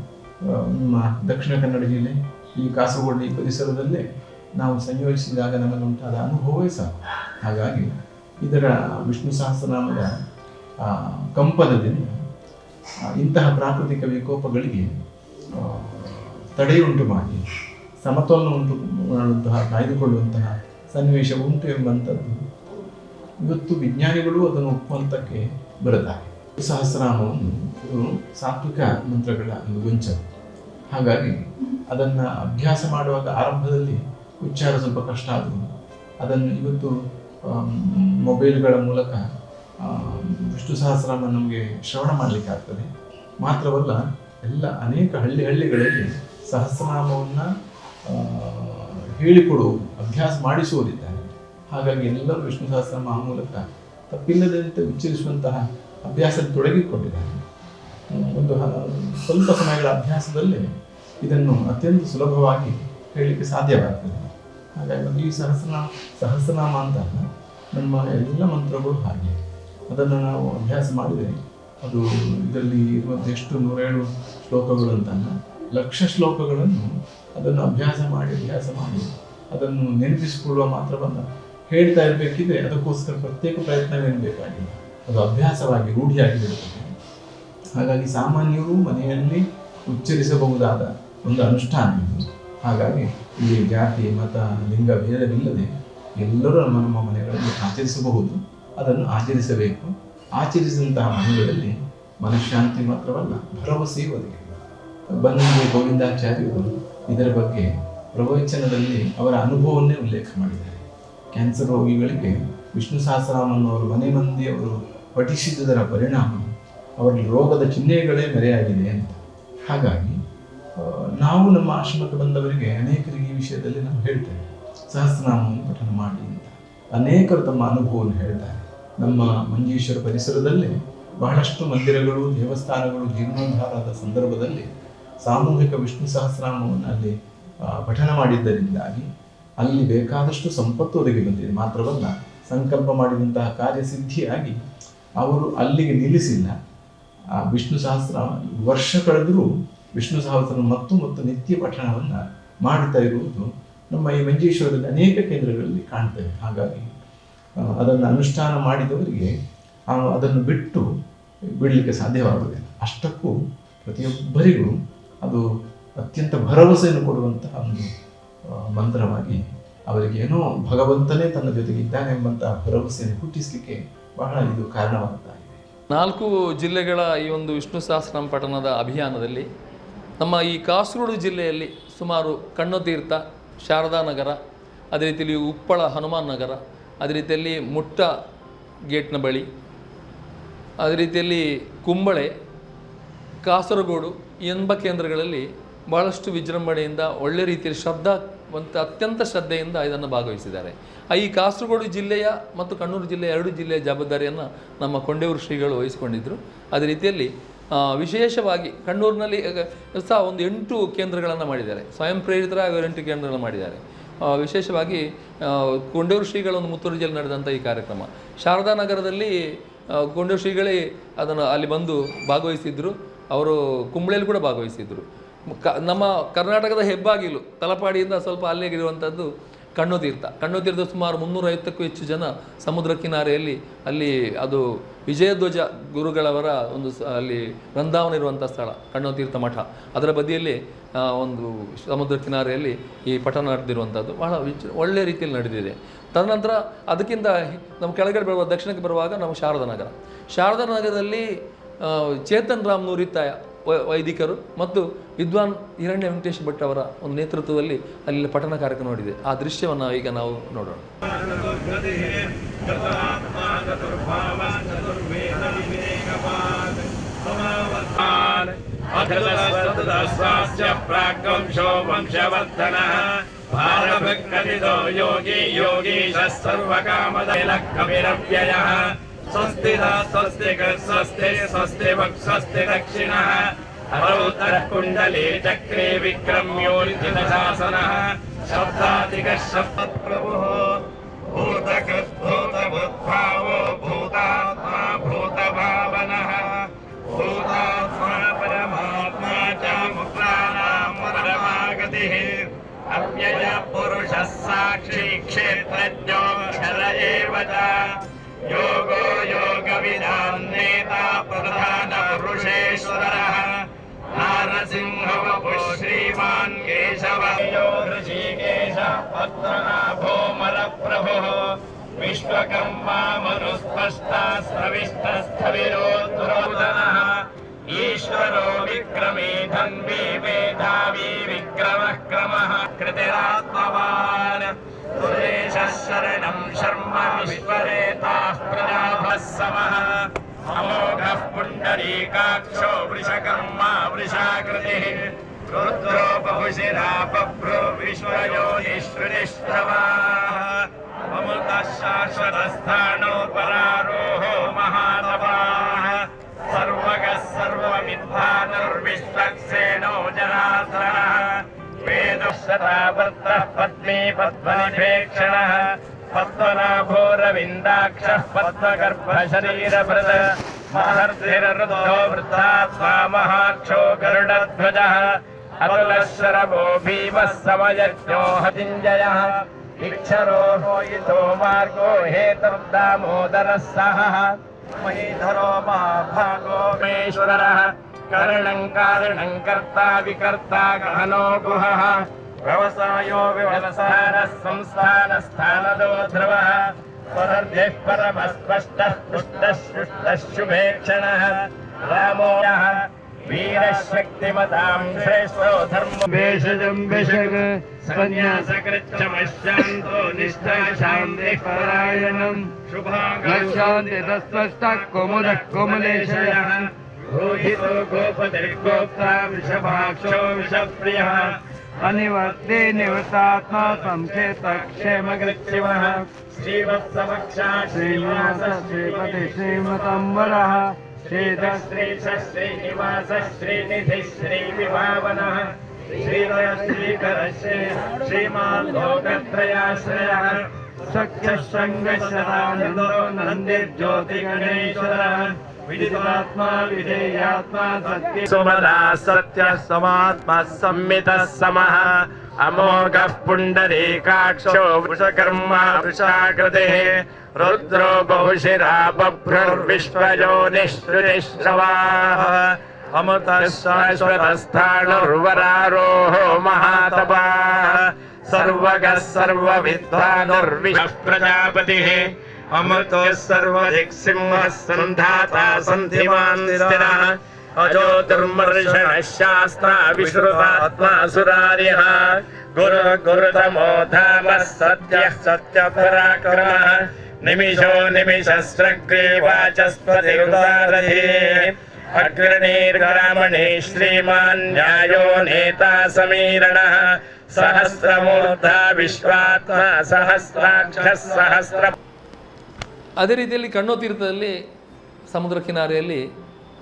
S2: ನಮ್ಮ ದಕ್ಷಿಣ ಕನ್ನಡ ಜಿಲ್ಲೆ, ಈ ಕಾಸರಗೋಡು ಈ ಪರಿಸರದಲ್ಲೇ ನಾವು ಸಂಯೋಜಿಸಿದಾಗ ನಮಗುಂಟಾದ ಅನುಭವವೇ ಸಾಕು. ಹಾಗಾಗಿ ಇದರ ವಿಷ್ಣು ಸಹಸ್ರನಾಮದ ಕಂಪದ ಇಂತಹ ಪ್ರಾಕೃತಿಕ ವಿಕೋಪಗಳಿಗೆ ತಡೆಯುಂಟು ಮಾಡಿ, ಸಮತೋಲನ ಉಂಟು ಮಾಡುವಂತಹ, ಕಾಯ್ದುಕೊಳ್ಳುವಂತಹ ಸನ್ನಿವೇಶ ಉಂಟು ಎಂಬಂಥದ್ದು ಇವತ್ತು ವಿಜ್ಞಾನಿಗಳು ಅದನ್ನು ಒಪ್ಪುವಂತಕ್ಕೆ ಬರುತ್ತಾರೆ ಸಹಸ್ರನಾಮವನ್ನು ಸಾತ್ವಿಕ ಮಂತ್ರಗಳ ಒಂದು ಗೊಂಚ ಹಾಗಾಗಿ ಅದನ್ನು ಅಭ್ಯಾಸ ಮಾಡುವಾಗ ಆರಂಭದಲ್ಲಿ ಉಚ್ಚಾರ ಸ್ವಲ್ಪ ಕಷ್ಟ ಆದರೂ ಅದನ್ನು ಇವತ್ತು ಮೊಬೈಲ್ಗಳ ಮೂಲಕ ವಿಷ್ಣು ಸಹಸ್ರನಾಮ ನಮಗೆ ಶ್ರವಣ ಮಾಡಲಿಕ್ಕೆ ಆಗ್ತದೆ. ಮಾತ್ರವಲ್ಲ, ಎಲ್ಲ ಅನೇಕ ಹಳ್ಳಿ ಹಳ್ಳಿಗಳಲ್ಲಿ ಸಹಸ್ರನಾಮವನ್ನು ಹೇಳಿಕೊಡು ಅಭ್ಯಾಸ ಮಾಡಿಸುವರಿದ್ದಾರೆ ಹಾಗಾಗಿ ಎಲ್ಲರೂ ವಿಷ್ಣು ಸಹಸ್ರನಾಮ ಮೂಲಕ ತಪ್ಪಿಲ್ಲದಂತೆ ಉಚ್ಚರಿಸುವಂತಹ ಅಭ್ಯಾಸದ ತೊಡಗಿಕೊಂಡಿದ್ದಾರೆ. ಒಂದು ಸ್ವಲ್ಪ ಸಮಯಗಳ ಅಭ್ಯಾಸದಲ್ಲೇ ಇದನ್ನು ಅತ್ಯಂತ ಸುಲಭವಾಗಿ ಹೇಳಲಿಕ್ಕೆ ಸಾಧ್ಯವಾಗ್ತದೆ. ಹಾಗಾಗಿ ಈ ಸಹಸ್ರನಾಮ ಸಹಸ್ರನಾಮ ಅಂತ ನಮ್ಮ ಎಲ್ಲ ಮಂತ್ರಗಳು ಹಾಗೆ. ಅದನ್ನು ನಾವು ಅಭ್ಯಾಸ ಮಾಡಿದರೆ ಅದು ಇದರಲ್ಲಿ ಇರುವಂಥ ಎಷ್ಟು ನೂರೇಳು ಅಂತಲ್ಲ ಲಕ್ಷ ಶ್ಲೋಕಗಳನ್ನು ಅದನ್ನು ಅಭ್ಯಾಸ ಮಾಡಿ ಅಭ್ಯಾಸ ಮಾಡಿ, ಅದನ್ನು ನೆನಪಿಸಿಕೊಳ್ಳುವ ಮಾತ್ರವಲ್ಲ ಹೇಳ್ತಾ ಇರಬೇಕಿದ್ರೆ ಅದಕ್ಕೋಸ್ಕರ ಪ್ರತ್ಯೇಕ ಪ್ರಯತ್ನವೇನು ಬೇಕಾಗಿಲ್ಲ. ಅದು ಅಭ್ಯಾಸವಾಗಿ ರೂಢಿಯಾಗಿ ಬಿಡುತ್ತದೆ. ಹಾಗಾಗಿ ಸಾಮಾನ್ಯರು ಮನೆಯಲ್ಲಿ ಉಚ್ಚರಿಸಬಹುದಾದ ಒಂದು ಅನುಷ್ಠಾನ ಇದು. ಹಾಗಾಗಿ ಇಲ್ಲಿ ಜಾತಿ, ಮತ, ಲಿಂಗ ಭೇದವಿಲ್ಲದೆ ಎಲ್ಲರೂ ನಮ್ಮ ನಮ್ಮ ಮನೆಗಳಲ್ಲಿ ಆಚರಿಸಬಹುದು. ಅದನ್ನು ಆಚರಿಸಬೇಕು. ಆಚರಿಸಿದಂತಹ ಮನೆಗಳಲ್ಲಿ ಮನಃಶಾಂತಿ ಮಾತ್ರವಲ್ಲ ಭರವಸೆಯೂ ಒದಗಿದೆ ಬನ್ನಂಜೆ ಗೋವಿಂದಾಚಾರ್ಯರು ಇದರ ಬಗ್ಗೆ ಪ್ರವಚನದಲ್ಲಿ ಅವರ ಅನುಭವವನ್ನೇ ಉಲ್ಲೇಖ ಮಾಡಿದ್ದಾರೆ. ಕ್ಯಾನ್ಸರ್ ರೋಗಿಗಳಿಗೆ ವಿಷ್ಣು ಸಹಸ್ರನಾಮವನ್ನು ಅವರು ಮನೆ ಮಂದಿ ಅವರು ಪಠಿಸಿದ್ದರ ಪರಿಣಾಮ ಅವರಲ್ಲಿ ರೋಗದ ಚಿಹ್ನೆಗಳೇ ಮರೆಯಾಗಿದೆ ಅಂತ. ಹಾಗಾಗಿ ನಾವು ನಮ್ಮ ಆಶ್ರಮಕ್ಕೆ ಬಂದವರಿಗೆ ಅನೇಕರಿಗೆ ಈ ವಿಷಯದಲ್ಲಿ ನಾವು ಹೇಳ್ತೇವೆ. ಸಹಸ್ರನಾಮವನ್ನು ಪಠನ ಮಾಡಿ ಅಂತ. ಅನೇಕರು ತಮ್ಮ ಅನುಭವವನ್ನು ಹೇಳ್ತಾರೆ. ನಮ್ಮ ಮಂಜೇಶ್ವರ ಪರಿಸರದಲ್ಲಿ ಬಹಳಷ್ಟು ಮಂದಿರಗಳು, ದೇವಸ್ಥಾನಗಳು ಜೀರ್ಣೋದ್ಧಾರದ ಸಂದರ್ಭದಲ್ಲಿ ಸಾಮೂಹಿಕ ವಿಷ್ಣು ಸಹಸ್ರನಾಮವನ್ನು ಅಲ್ಲಿ ಪಠನ ಮಾಡಿದ್ದರಿಂದಾಗಿ ಅಲ್ಲಿ ಬೇಕಾದಷ್ಟು ಸಂಪತ್ತು ಒದಗಿ ಬಂದಿದೆ. ಮಾತ್ರವಲ್ಲ, ಸಂಕಲ್ಪ ಮಾಡಿದಂತಹ ಕಾರ್ಯ ಸಿದ್ಧಿಯಾಗಿ ಅವರು ಅಲ್ಲಿಗೆ ನಿಲ್ಲಿಸಿಲ್ಲ. ಆ ವಿಷ್ಣು ಸಹಸ್ರ ವರ್ಷ ಕಳೆದರೂ ವಿಷ್ಣು ಸಹಸ್ರ ಮತ್ತು ಮತ್ತು ನಿತ್ಯ ಪಠಣವನ್ನು ಮಾಡುತ್ತಾ ಇರುವುದು ನಮ್ಮ ಈ ಮಂಜೇಶ್ವರದ ಅನೇಕ ಕೇಂದ್ರಗಳಲ್ಲಿ ಕಾಣ್ತೇವೆ ಹಾಗಾಗಿ ಅದನ್ನು ಅನುಷ್ಠಾನ ಮಾಡಿದವರಿಗೆ ಅದನ್ನು ಬಿಟ್ಟು ಬಿಡಲಿಕ್ಕೆ ಸಾಧ್ಯವಾಗುವುದಿಲ್ಲ. ಅಷ್ಟಕ್ಕೂ ಪ್ರತಿಯೊಬ್ಬರಿಗೂ ಅದು ಅತ್ಯಂತ ಭರವಸೆಯನ್ನು ಕೊಡುವಂತಹ ಒಂದು ಮಂತ್ರವಾಗಿ ಅವರಿಗೆ ಏನೋ ಭಗವಂತನೇ ತನ್ನ ಜೊತೆಗೆ ಇದ್ದಾನೆ ಎಂಬಂತಹ ಭರವಸೆಯನ್ನು ಹುಟ್ಟಿಸಲಿಕ್ಕೆ ಬಹಳ ಇದು ಕಾರಣವಾಗ್ತಾ ಇದೆ
S1: ನಾಲ್ಕು ಜಿಲ್ಲೆಗಳ ಈ ಒಂದು ವಿಷ್ಣು ಸಹಸ್ರನಾಮ ಪಠಣದ ಅಭಿಯಾನದಲ್ಲಿ ನಮ್ಮ ಈ ಕಾಸರಗೋಡು ಜಿಲ್ಲೆಯಲ್ಲಿ ಸುಮಾರು ಕಣ್ಣುತೀರ್ಥ, ಶಾರದಾ ನಗರ, ಅದೇ ರೀತಿಯಲ್ಲಿ ಉಪ್ಪಳ ಹನುಮಾನ್ ನಗರ, ಅದೇ ರೀತಿಯಲ್ಲಿ ಮುಟ್ಟ ಗೇಟ್ನ ಬಳಿ, ಅದೇ ರೀತಿಯಲ್ಲಿ ಕುಂಬಳೆ, ಕಾಸರಗೋಡು ಎಂಬ ಕೇಂದ್ರಗಳಲ್ಲಿ ಭಾಳಷ್ಟು ವಿಜೃಂಭಣೆಯಿಂದ ಒಳ್ಳೆ ರೀತಿಯಲ್ಲಿ ಶ್ರದ್ಧಾ ಮತ್ತು ಅತ್ಯಂತ ಶ್ರದ್ಧೆಯಿಂದ ಇದನ್ನು ಭಾಗವಹಿಸಿದ್ದಾರೆ. ಈ ಕಾಸರಗೋಡು ಜಿಲ್ಲೆಯ ಮತ್ತು ಕಣ್ಣೂರು ಜಿಲ್ಲೆಯ ಎರಡು ಜಿಲ್ಲೆಯ ಜವಾಬ್ದಾರಿಯನ್ನು ನಮ್ಮ ಕೊಂಡೇವರು ಶ್ರೀಗಳು ವಹಿಸಿಕೊಂಡಿದ್ದರು ಅದೇ ರೀತಿಯಲ್ಲಿ ವಿಶೇಷವಾಗಿ ಕಣ್ಣೂರಿನಲ್ಲಿ ಸಹ ಒಂದು ಎಂಟು ಕೇಂದ್ರಗಳನ್ನು ಮಾಡಿದ್ದಾರೆ. ಸ್ವಯಂ ಪ್ರೇರಿತರಾಗಿ ಎಂಟು ಕೇಂದ್ರಗಳನ್ನು ಮಾಡಿದ್ದಾರೆ. ವಿಶೇಷವಾಗಿ ಕೊಂಡೂರು ಕೊಂಡೇವರು ಶ್ರೀಗಳ ಒಂದು ಮುತ್ತೂರು ಜಿಲ್ಲೆ ನಡೆದಂಥ ಈ ಕಾರ್ಯಕ್ರಮ. ಶಾರದಾ ನಗರದಲ್ಲಿ ಕೊಂಡೂರು ಶ್ರೀಗಳೇ ಅದನ್ನು ಅಲ್ಲಿ ಬಂದು ಭಾಗವಹಿಸಿದ್ದರು ಅವರು ಕುಂಬಳೆಯಲ್ಲಿ ಕೂಡ ಭಾಗವಹಿಸಿದ್ರು. ಕ, ನಮ್ಮ ಕರ್ನಾಟಕದ ಹೆಬ್ಬಾಗಿಲು ತಲಪಾಡಿಯಿಂದ ಸ್ವಲ್ಪ ಅಲ್ಲೇ ಇರುವಂಥದ್ದು ಕಣ್ಣು ತೀರ್ಥ. ಕಣ್ಣು ತೀರ್ಥ ಸುಮಾರು ಮುನ್ನೂರೈವತ್ತಕ್ಕೂ ಹೆಚ್ಚು ಜನ ಸಮುದ್ರ ಕಿನಾರೆಯಲ್ಲಿ ಅಲ್ಲಿ ಅದು ವಿಜಯಧ್ವಜ ಗುರುಗಳವರ ಒಂದು ಅಲ್ಲಿ ವೃಂದಾವನ ಇರುವಂಥ ಸ್ಥಳ, ಕಣ್ಣು ತೀರ್ಥ ಮಠ. ಅದರ ಬದಿಯಲ್ಲಿ ಒಂದು ಸಮುದ್ರ ಕಿನಾರೆಯಲ್ಲಿ ಈ ಪಠಣ ನಡೆದಿರುವಂಥದ್ದು. ಬಹಳ ವಿಚ, ಒಳ್ಳೆ ರೀತಿಯಲ್ಲಿ ನಡೆದಿದೆ. ತದನಂತರ ಅದಕ್ಕಿಂತ ನಮ್ಮ ಕೆಳಗಡೆ ಬರುವ, ದಕ್ಷಿಣಕ್ಕೆ ಬರುವಾಗ ನಮ್ಮ ಶಾರದಾ ನಗರ. ಶಾರದಾ ನಗರದಲ್ಲಿ ಚೇತನ್ ರಾಮ್ ನೂರಿತಾಯ ವೈದಿಕರು ಮತ್ತು ವಿದ್ವಾನ್ ಹಿರಣ್ಯ ವೆಂಕಟೇಶ್ ಭಟ್ ಅವರ ಒಂದು ನೇತೃತ್ವದಲ್ಲಿ ಅಲ್ಲಿ ಪಠನ ಕಾರ್ಯಕ್ರಮ ನೋಡಿದೆ ಆ ದೃಶ್ಯವನ್ನು ಈಗ ನಾವು ನೋಡೋಣ.
S3: ಯೋಗಿ ಯೋಗೀಶ ಸರ್ವಕಾಮದ ಕವಿರವ್ಯಯ स्वस्ति स्वस्ति स्वस्ति स्वस्ति स्वस्ति दक्षिणः। हरौतरः कुण्डले चक्रे विक्रम्योर्जितशासनः। शब्दाधिकः शब्दप्रभुः। भूतकृद्भूतभूद्भावो भूतात्मा भूतभावनः। भूतात्मा परमात्मा च मुक्तानां साक्षी एव योगो योगविदां नेता प्रधानपुरुषेश्वरः नारसिंहवपु श्रीमान् केशवयो ऋषिकेश पद्मनाभो मलप्रभुः विश्वकर्मा मनुस्पष्टा स्रविष्टस्थविरोद्धरोदनः ईश्वरो विक्रमी धन्वी मेधावी विक्रमः क्रमः कृतिरात्मवान् सुरेशः शरणं शर्म पुण्डरीकाक्षो वृषकर्मा वृषाकृतिः। रुद्रो बहुशिरा बभ्रो विश्वयोनिश्वरिष्ठवाः अमृतः शाश्वतस्थाणो परारोहो महातपाः। सर्वगः सर्वविद्वानुर्विश्वक्सेनो जनार्दनः। वेदशतावर्तः पद्मे पद्मनिपेक्षणः। महर्षिररुद्धो वृद्धात्मा महाक्षो गरुडध्वजः अतुलः शरभो भीमः समयज्ञो हतिञ्जयः। इक्षरो रोयितो मार्गो हेतुर्दामोदरः सहः महीधरो महाभागो मेश्वरः करणं कारणं कर्ता विकर्ता गहनो गुहः। व्यवसायो व्यवसारः संस्थानस्थानदो ध्रुवः। परर्ध्यः परमस्पष्टः पुष्टः सृष्टः शुभेक्षणः रामो यः वीरशक्तिमतां श्रेष्ठो धर्म।
S4: भेषजं विषग
S3: सन्न्यासकृच्छमशान्तो निष्ठा शान्तिः
S4: परायणम् गच्छन्ति तस्पष्टः कुमुदः कुमलेशयः।
S3: रोहितो गोपतिर्गोप्ता वृषभाक्षो विषप्रियः।
S4: अनिवर्ते निवृतात्मा
S3: संक्षेतक्षेमकृत्सिमः
S4: श्रीवत्सवक्षा श्रीनिवासश्रीपति श्रीमतम्बरः।
S3: श्रीधश्रीश्रीनिवासश्रीनिधिः श्रीविभावनः श्रीधरश्रीधरश्री श्रीमान् लोकत्रयाश्रयः।
S4: सख्यः सङ्गशतानन्दो नन्दिर्ज्योतिगणेश्वरः सत्य
S3: सुमदा सत्य समात्मा संमितः समः। अमोघः पुण्डरीकाक्षो वृषकर्मा वृषाकृतिः। रुद्रो बहुशिरा बभ्रुर्विश्वयोनिश्रुतिश्रवाः अमृतः शाश्वतस्थाणुर्वरारोहो महातपाः। सर्वगः सर्वविद्वानुर्विशः प्रजापतिः अमृतो सर्वदिक्सिंहः सन्धाता सन्धिमान् स्थिरः अजो दुर्मर्षणः शास्त्रा विश्रुतात्मा सुरार्यः गुरु गुरुतमो धामः सत्यः सत्यपराक्रमः निमिषो निमिषस्रग्रे वाचस्पतिरुदारथिः अग्रणीर्ग्रामणे श्रीमान् न्यायो नेता समीरणः ಸಹಸ್ರಮೂರ್ಧ ವಿಶ್ವಾತ್ಮ ಸಹಸ್ರಾಕ್ಷ ಸಹಸ್ರ
S1: ಅದೇ ರೀತಿಯಲ್ಲಿ ಕಣ್ಣು ತೀರ್ಥದಲ್ಲಿ, ಸಮುದ್ರ ಕಿನಾರೆಯಲ್ಲಿ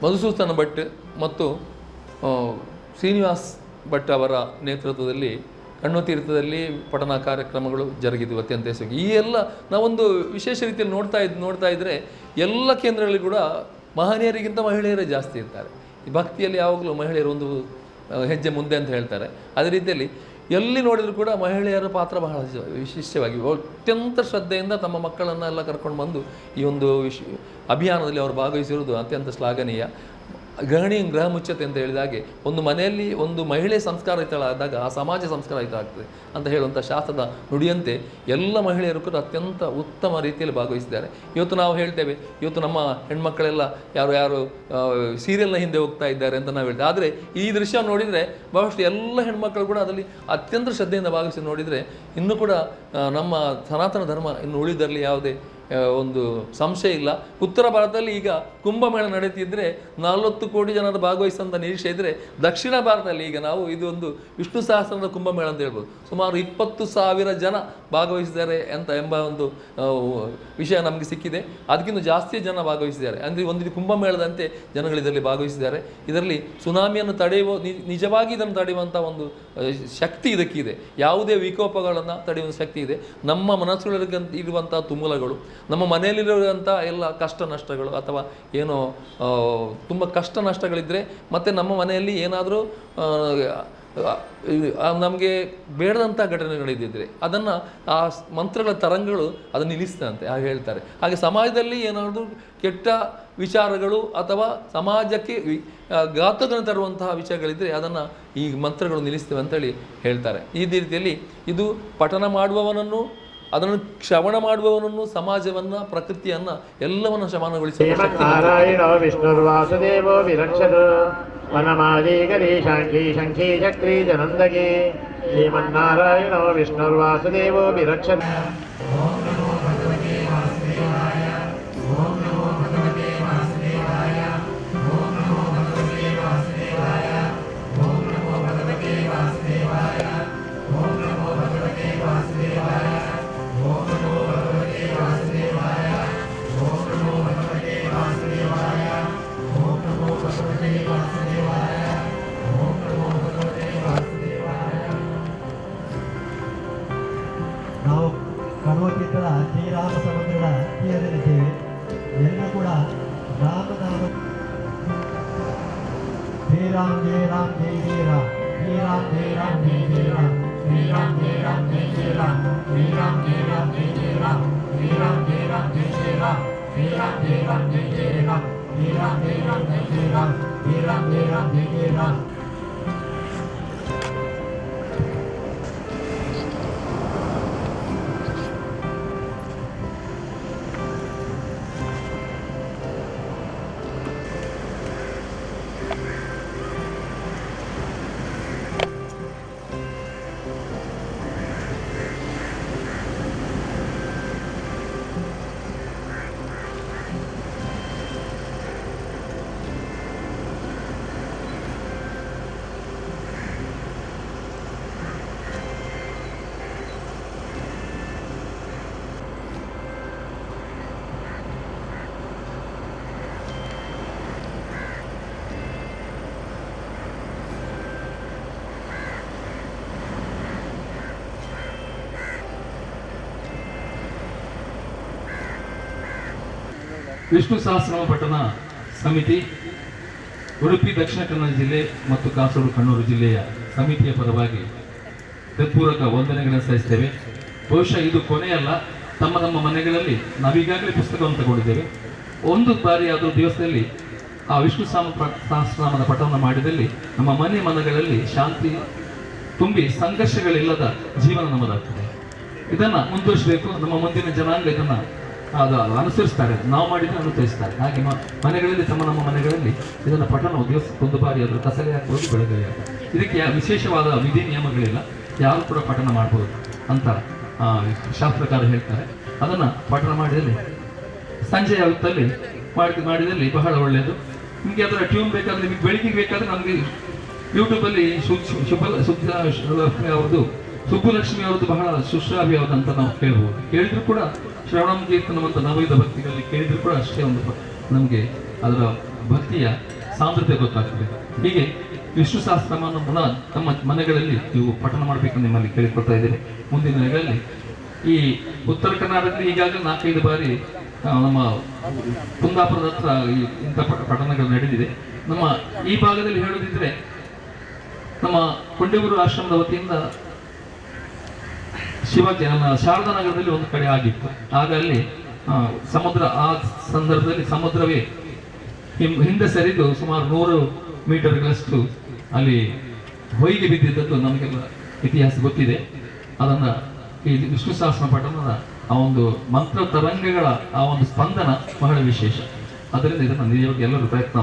S1: ಮಧುಸೂತನ ಭಟ್ ಮತ್ತು ಶ್ರೀನಿವಾಸ್ ಭಟ್ ಅವರ ನೇತೃತ್ವದಲ್ಲಿ ಕಣ್ಣು ತೀರ್ಥದಲ್ಲಿ ಪಠನ ಕಾರ್ಯಕ್ರಮಗಳು ಜರುಗಿದವು ಅತ್ಯಂತ ಯಶಸ್ವಿ ಈ ಎಲ್ಲ ನಾವೊಂದು ವಿಶೇಷ ರೀತಿಯಲ್ಲಿ ನೋಡ್ತಾ ಇದ್ದು ನೋಡ್ತಾ ಇದ್ದರೆ ಎಲ್ಲ ಕೇಂದ್ರಗಳಲ್ಲಿ ಕೂಡ ಮಹನೀಯರಿಗಿಂತ ಮಹಿಳೆಯರೇ ಜಾಸ್ತಿ ಇರ್ತಾರೆ. ಭಕ್ತಿಯಲ್ಲಿ ಯಾವಾಗಲೂ ಮಹಿಳೆಯರು ಒಂದು ಹೆಜ್ಜೆ ಮುಂದೆ ಅಂತ ಹೇಳ್ತಾರೆ. ಅದೇ ರೀತಿಯಲ್ಲಿ ಎಲ್ಲಿ ನೋಡಿದರೂ ಕೂಡ ಮಹಿಳೆಯರ ಪಾತ್ರ ಬಹಳ ವಿಶ- ವಿಶಿಷ್ಟವಾಗಿ, ಅತ್ಯಂತ ಶ್ರದ್ಧೆಯಿಂದ ತಮ್ಮ ಮಕ್ಕಳನ್ನೆಲ್ಲ ಕರ್ಕೊಂಡು ಬಂದು ಈ ಒಂದು ವಿಶ್, ಅಭಿಯಾನದಲ್ಲಿ ಅವರು ಭಾಗವಹಿಸಿರುವುದು ಅತ್ಯಂತ ಶ್ಲಾಘನೀಯ. ಗೃಹಿಣಿ ಗೃಹ ಮುಚ್ಚತೆ ಅಂತ ಹೇಳಿದಾಗೆ ಒಂದು ಮನೆಯಲ್ಲಿ ಒಂದು ಮಹಿಳೆ ಸಂಸ್ಕಾರ ಸಂಸ್ಕಾರಯುತಳಾದಾಗ ಆ ಸಮಾಜ ಸಂಸ್ಕಾರ ಆಗ್ತದೆ ಅಂತ ಹೇಳುವಂಥ ಶಾಸ್ತ್ರದ ನುಡಿಯಂತೆ ಎಲ್ಲ ಮಹಿಳೆಯರು ಕೂಡ ಅತ್ಯಂತ ಉತ್ತಮ ರೀತಿಯಲ್ಲಿ ಭಾಗವಹಿಸಿದ್ದಾರೆ. ಇವತ್ತು ನಾವು ಹೇಳ್ತೇವೆ, ಇವತ್ತು ನಮ್ಮ ಹೆಣ್ಮಕ್ಕಳೆಲ್ಲ ಯಾರು ಯಾರು ಸೀರಿಯಲ್ನ ಹಿಂದೆ ಹೋಗ್ತಾ ಇದ್ದಾರೆ ಅಂತ ನಾವು ಹೇಳ್ತೇವೆ. ಆದರೆ ಈ ದೃಶ್ಯ ನೋಡಿದರೆ ಬಹಳಷ್ಟು ಎಲ್ಲ ಹೆಣ್ಮಕ್ಕಳು ಕೂಡ ಅದರಲ್ಲಿ ಅತ್ಯಂತ ಶ್ರದ್ಧೆಯಿಂದ ಭಾಗವಹಿಸಿ ನೋಡಿದರೆ ಇನ್ನೂ ಕೂಡ ನಮ್ಮ ಸನಾತನ ಧರ್ಮ ಇನ್ನು ಉಳಿದರಲ್ಲಿ ಯಾವುದೇ ಒಂದು ಸಂಶಯ ಇಲ್ಲ. ಉತ್ತರ ಭಾರತದಲ್ಲಿ ಈಗ ಕುಂಭಮೇಳ ನಡೀತಿದ್ರೆ ನಲವತ್ತು ಕೋಟಿ ಜನರು ಭಾಗವಹಿಸುವಂಥ ನಿರೀಕ್ಷೆ ಇದ್ದರೆ ದಕ್ಷಿಣ ಭಾರತದಲ್ಲಿ ಈಗ ನಾವು ಇದು ಒಂದು ವಿಷ್ಣು ಸಹಸ್ರದ ಕುಂಭಮೇಳ ಅಂತ ಹೇಳ್ಬೋದು. ಸುಮಾರು ಇಪ್ಪತ್ತು ಸಾವಿರ ಜನ ಭಾಗವಹಿಸಿದ್ದಾರೆ ಅಂತ ಎಂಬ ಒಂದು ವಿಷಯ ನಮಗೆ ಸಿಕ್ಕಿದೆ. ಅದಕ್ಕಿಂತ ಜಾಸ್ತಿ ಜನ ಭಾಗವಹಿಸಿದ್ದಾರೆ. ಅಂದರೆ ಒಂದು ಕುಂಭಮೇಳದಂತೆ ಜನಗಳು ಇದರಲ್ಲಿ ಭಾಗವಹಿಸಿದ್ದಾರೆ. ಇದರಲ್ಲಿ ಸುನಾಮಿಯನ್ನು ತಡೆಯುವ ನಿಜವಾಗಿ ಇದನ್ನು ತಡೆಯುವಂಥ ಒಂದು ಶಕ್ತಿ ಇದಕ್ಕಿದೆ. ಯಾವುದೇ ವಿಕೋಪಗಳನ್ನು ತಡೆಯುವ ಶಕ್ತಿ ಇದೆ. ನಮ್ಮ ಮನಸ್ಸುಗಳಿಗೆ ಇರುವಂಥ ತುಮುಲಗಳು ನಮ್ಮ ಮನೆಯಲ್ಲಿರುವಂಥ ಎಲ್ಲ ಕಷ್ಟ ನಷ್ಟಗಳು ಅಥವಾ ಏನೋ ತುಂಬ ಕಷ್ಟ ನಷ್ಟಗಳಿದ್ದರೆ ಮತ್ತು ನಮ್ಮ ಮನೆಯಲ್ಲಿ ಏನಾದರೂ ನಮಗೆ ಬೇಡದಂಥ ಘಟನೆಗಳಿದ್ದಿದ್ರೆ ಅದನ್ನು ಆ ಮಂತ್ರಗಳ ತರಂಗಗಳು ಅದನ್ನು ನಿಲ್ಲಿಸ್ತಂತೆ ಹಾಗೆ ಹೇಳ್ತಾರೆ. ಹಾಗೆ ಸಮಾಜದಲ್ಲಿ ಏನಾದರೂ ಕೆಟ್ಟ ವಿಚಾರಗಳು ಅಥವಾ ಸಮಾಜಕ್ಕೆ ಘಾತಕನ ತರುವಂತಹ ವಿಷಯಗಳಿದ್ದರೆ ಅದನ್ನು ಈ ಮಂತ್ರಗಳು ನಿಲ್ಲಿಸ್ತೇವೆ ಅಂತೇಳಿ ಹೇಳ್ತಾರೆ. ಈ ರೀತಿಯಲ್ಲಿ ಇದು ಪಠನ ಮಾಡುವವನನ್ನು ಅದನ್ನು ಶ್ರವಣ ಮಾಡುವವನನ್ನು ಸಮಾಜವನ್ನ ಪ್ರಕೃತಿಯನ್ನ ಎಲ್ಲವನ್ನ
S5: ಶಮನಗೊಳಿಸಲು ನಾರಾಯಣ ವಿಷ್ಣುರ್ವಾಸುದೇವೋ ವಿರಕ್ಷದು ವನಮಾಲಿ ಗರೀಶಾಂಗಿ ಶಂಖಿ ಚಕ್ರಿ ಜನಂದಗಿ ಶ್ರೀಮನ್ನಾರಾಯಣ ವಿಷ್ಣುರ್ವಾಸುದೇವೋ
S6: ವಿರಕ್ಷದು ಕಣೋಚಿತ್ರ ಶ್ರೀರಾಮ ಸಮುದ್ರದ ತೀರದಲ್ಲಿದ್ದೇವೆ ಎಲ್ಲರೂ ಕೂಡ ರಾಮನಾಮ ಶ್ರೀರಾಮ್ ಜಯ ರಾಮ್ ಜೈ ಜಯ ರಾಮ್ ಶ್ರೀರಾಮ್ ಜಯ ರಾಮ್ ಜೈ ಜಯ ರಾಮ್ ಶ್ರೀರಾಮ್ ಜಯ ರಾಮ್ ಜೈ ಜಯ ರಾಮ್ ಶ್ರೀರಾಮ್ ಜಯ ರಾಮ್ ಜೈ ಜಯ ರಾಮ್ ಶ್ರೀರಾಮ್ ಜಯ ರಾಮ್ ಜೈ ಜಯ ರಾಮ್ ಶ್ರೀರಾಮ್ ಜಯ ರಾಮ್ ಜೈ ಜಯ ರಾಮ್ ಶ್ರೀರಾಮ್ ಜಯ ರಾಮ್ ಜೈ ಜಯ ರಾಮ್ ಶ್ರೀರಾಮ್ ಜಯ ರಾಮ್ ಜೈ ಜಯ ರಾಮ್
S1: ವಿಷ್ಣು ಸಹಸ್ರನಾಮ ಪಟ್ಟಣ ಸಮಿತಿ, ಉಡುಪಿ, ದಕ್ಷಿಣ ಕನ್ನಡ ಜಿಲ್ಲೆ ಮತ್ತು ಕಾಸರಗೋಡು, ಕಣ್ಣೂರು ಜಿಲ್ಲೆಯ ಸಮಿತಿಯ ಪರವಾಗಿ ಹೃತ್ಪೂರ್ವಕ ವಂದನೆಗಳನ್ನು ಸಲ್ಲಿಸ್ತೇವೆ. ಬಹುಶಃ ಇದು ಕೊನೆಯಲ್ಲ. ತಮ್ಮ ನಮ್ಮ ಮನೆಗಳಲ್ಲಿ ನಾವೀಗಾಗಲೇ ಪುಸ್ತಕವನ್ನು ತಗೊಂಡಿದ್ದೇವೆ. ಒಂದು ಬಾರಿ ಆದರೂ ದಿವಸದಲ್ಲಿ ಆ ವಿಷ್ಣು ಸಾಮ ಸಹಸ್ರನಾಮದ ಪಠವನ್ನು ಮಾಡಿದಲ್ಲಿ ನಮ್ಮ ಮನೆ ಮನಗಳಲ್ಲಿ ಶಾಂತಿ ತುಂಬಿ ಸಂಘರ್ಷಗಳಿಲ್ಲದ ಜೀವನ ನಮ್ಮದಾಗ್ತದೆ. ಇದನ್ನು ಮುಂದುವರಿಸಬೇಕು. ನಮ್ಮ ಮುಂದಿನ ಜನಾಂಗ ಇದನ್ನ ಅದು ಅನುಸರಿಸ್ತಾರೆ. ನಾವು ಮಾಡಿದ್ರೆ ಅನುಸರಿಸ್ತಾರೆ. ಹಾಗೆ ಮನೆಗಳಲ್ಲಿ ತಮ್ಮ ನಮ್ಮ ಮನೆಗಳಲ್ಲಿ ಇದನ್ನು ಪಠಣ ಒಂದು ಬಾರಿ ಅದರ ಕಸಲೆ ಹಾಕ್ಬೋದು ಬೆಳಗ್ಗೆ ಇದಕ್ಕೆ ವಿಶೇಷವಾದ ವಿಧಿ ನಿಯಮಗಳಿಲ್ಲ. ಯಾರು ಕೂಡ ಪಠಣ ಮಾಡ್ಬೋದು ಅಂತ ಶಾಸ್ತ್ರಕಾರ ಹೇಳ್ತಾರೆ. ಅದನ್ನು ಪಠಣ ಮಾಡಿದಲ್ಲಿ ಸಂಜೆಯ ಹೊತ್ತಲ್ಲಿ ಮಾಡಿ ಮಾಡಿದಲ್ಲಿ ಬಹಳ ಒಳ್ಳೆಯದು ನಿಮಗೆ ಅದರ ಟ್ಯೂನ್ ಬೇಕಾದರೆ, ನಿಮಗೆ ಬೆಳಿಗ್ಗೆ ಬೇಕಾದರೆ ನಮಗೆ ಯೂಟ್ಯೂಬಲ್ಲಿ ಶು ಶು- ಶುಭ ಯಾವುದು ಸುಬ್ಬುಲಕ್ಷ್ಮಿ ಅವರದ್ದು ಬಹಳ ಸುಶ್ರಾವ್ಯವಾದಂತ ನಾವು ಕೇಳ್ಬೋದು. ಕೇಳಿದ್ರು ಕೂಡ ಶ್ರವಣಂ ಕೀರ್ತನವಂತ ನವಯುಧ ಭಕ್ತಿಗಳಲ್ಲಿ ಕೇಳಿದ್ರು ಕೂಡ ಅಷ್ಟೇ ಒಂದು ನಮಗೆ ಅದರ ಭಕ್ತಿಯ ಸಾಂದ್ರತೆ ಗೊತ್ತಾಗ್ತದೆ. ಹೀಗೆ ವಿಷ್ಣು ಸಹಸ್ರಮಾನ ಪುನಃ ನಮ್ಮ ಮನೆಗಳಲ್ಲಿ ನೀವು ಪಠಣ ಮಾಡಬೇಕೆಂದು ನಿಮ್ಮಲ್ಲಿ ಕೇಳಿಕೊಳ್ತಾ ಇದ್ದೇನೆ. ಮುಂದಿನ ದಿನಗಳಲ್ಲಿ ಈ ಉತ್ತರ ಕರ್ನಾಟಕದಲ್ಲಿ ಈಗಾಗಲೇ ನಾಲ್ಕೈದು ಬಾರಿ ನಮ್ಮ ಕುಂದಾಪುರದ ಹತ್ರ ಈ ಇಂಥ ಪಠ- ಪಠಣಗಳು ನಡೆದಿದೆ. ನಮ್ಮ ಈ ಭಾಗದಲ್ಲಿ ಹೇಳೋದಿದ್ರೆ ನಮ್ಮ ಕೊಂಡೆಗೂರು ಆಶ್ರಮದ ವತಿಯಿಂದ ಶಿವಾಜಿ ನನ್ನ ಶಾರದಾ ನಗರದಲ್ಲಿ ಒಂದು ಕಡೆ ಆಗಿತ್ತು. ಆಗ ಅಲ್ಲಿ ಸಮುದ್ರ, ಆ ಸಂದರ್ಭದಲ್ಲಿ ಸಮುದ್ರವೇ ಹಿಂದೆ ಸರಿದು ಸುಮಾರು ನೂರು ಮೀಟರ್ಗಳಷ್ಟು ಅಲ್ಲಿ ಹೊಯ್ಗೆ ಬಿದ್ದಿದ್ದದ್ದು ನಮಗೆಲ್ಲ ಇತಿಹಾಸ ಗೊತ್ತಿದೆ. ಅದನ್ನು ಈ ವಿಷ್ಣು ಸಹಸ್ರ ಪಠಣದ ಆ ಒಂದು ಮಂತ್ರ ತರಂಗಗಳ ಆ ಒಂದು ಸ್ಪಂದನ ಬಹಳ ವಿಶೇಷ. ಅದರಿಂದ ಇದನ್ನು ನಿಜವಾಗಿ ಎಲ್ಲರೂ ಪ್ರಯತ್ನ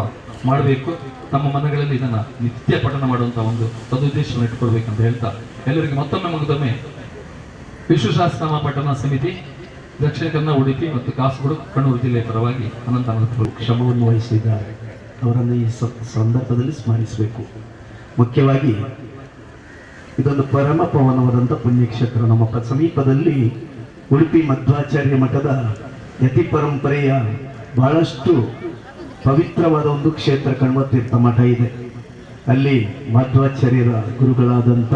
S1: ಮಾಡಬೇಕು. ತಮ್ಮ ಮನಗಳಲ್ಲಿ ಇದನ್ನು ನಿತ್ಯ ಪಠಣ ಮಾಡುವಂಥ ಒಂದು ಸದುದ್ದೇಶವನ್ನು ಇಟ್ಟುಕೊಳ್ಬೇಕಂತ ಹೇಳ್ತಾ, ಎಲ್ಲರಿಗೆ ಮತ್ತೊಮ್ಮೆ ಮಗದೊಮ್ಮೆ ವಿಶ್ವಶಾಸ್ತ್ರನಾಮ ಪಠಣ ಸಮಿತಿ, ದಕ್ಷಿಣ ಕನ್ನಡ ಉಡುಪಿ ಮತ್ತು ಕಾಸರಗೋಡು, ಕಣ್ಣೂರು ಜಿಲ್ಲೆಯ ಪರವಾಗಿ ಅನಂತ ಅನಂತ
S7: ಶ್ರಮವನ್ನು ವಹಿಸಿದ್ದಾರೆ. ಅವರನ್ನು ಈ ಸಂದರ್ಭದಲ್ಲಿ ಸ್ಮರಿಸಬೇಕು. ಮುಖ್ಯವಾಗಿ, ಇದೊಂದು ಪರಮ ಪವನವಾದಂಥ ಪುಣ್ಯಕ್ಷೇತ್ರ. ನಮ್ಮ ಸಮೀಪದಲ್ಲಿ ಉಡುಪಿ ಮಧ್ವಾಚಾರ್ಯ ಮಠದ ಯತಿ ಪರಂಪರೆಯ ಬಹಳಷ್ಟು ಪವಿತ್ರವಾದ ಒಂದು ಕ್ಷೇತ್ರ ಕಣ್ವತೀರ್ಥ ಮಠ ಇದೆ. ಅಲ್ಲಿ ಮಧ್ವಾಚಾರ್ಯರ ಗುರುಗಳಾದಂಥ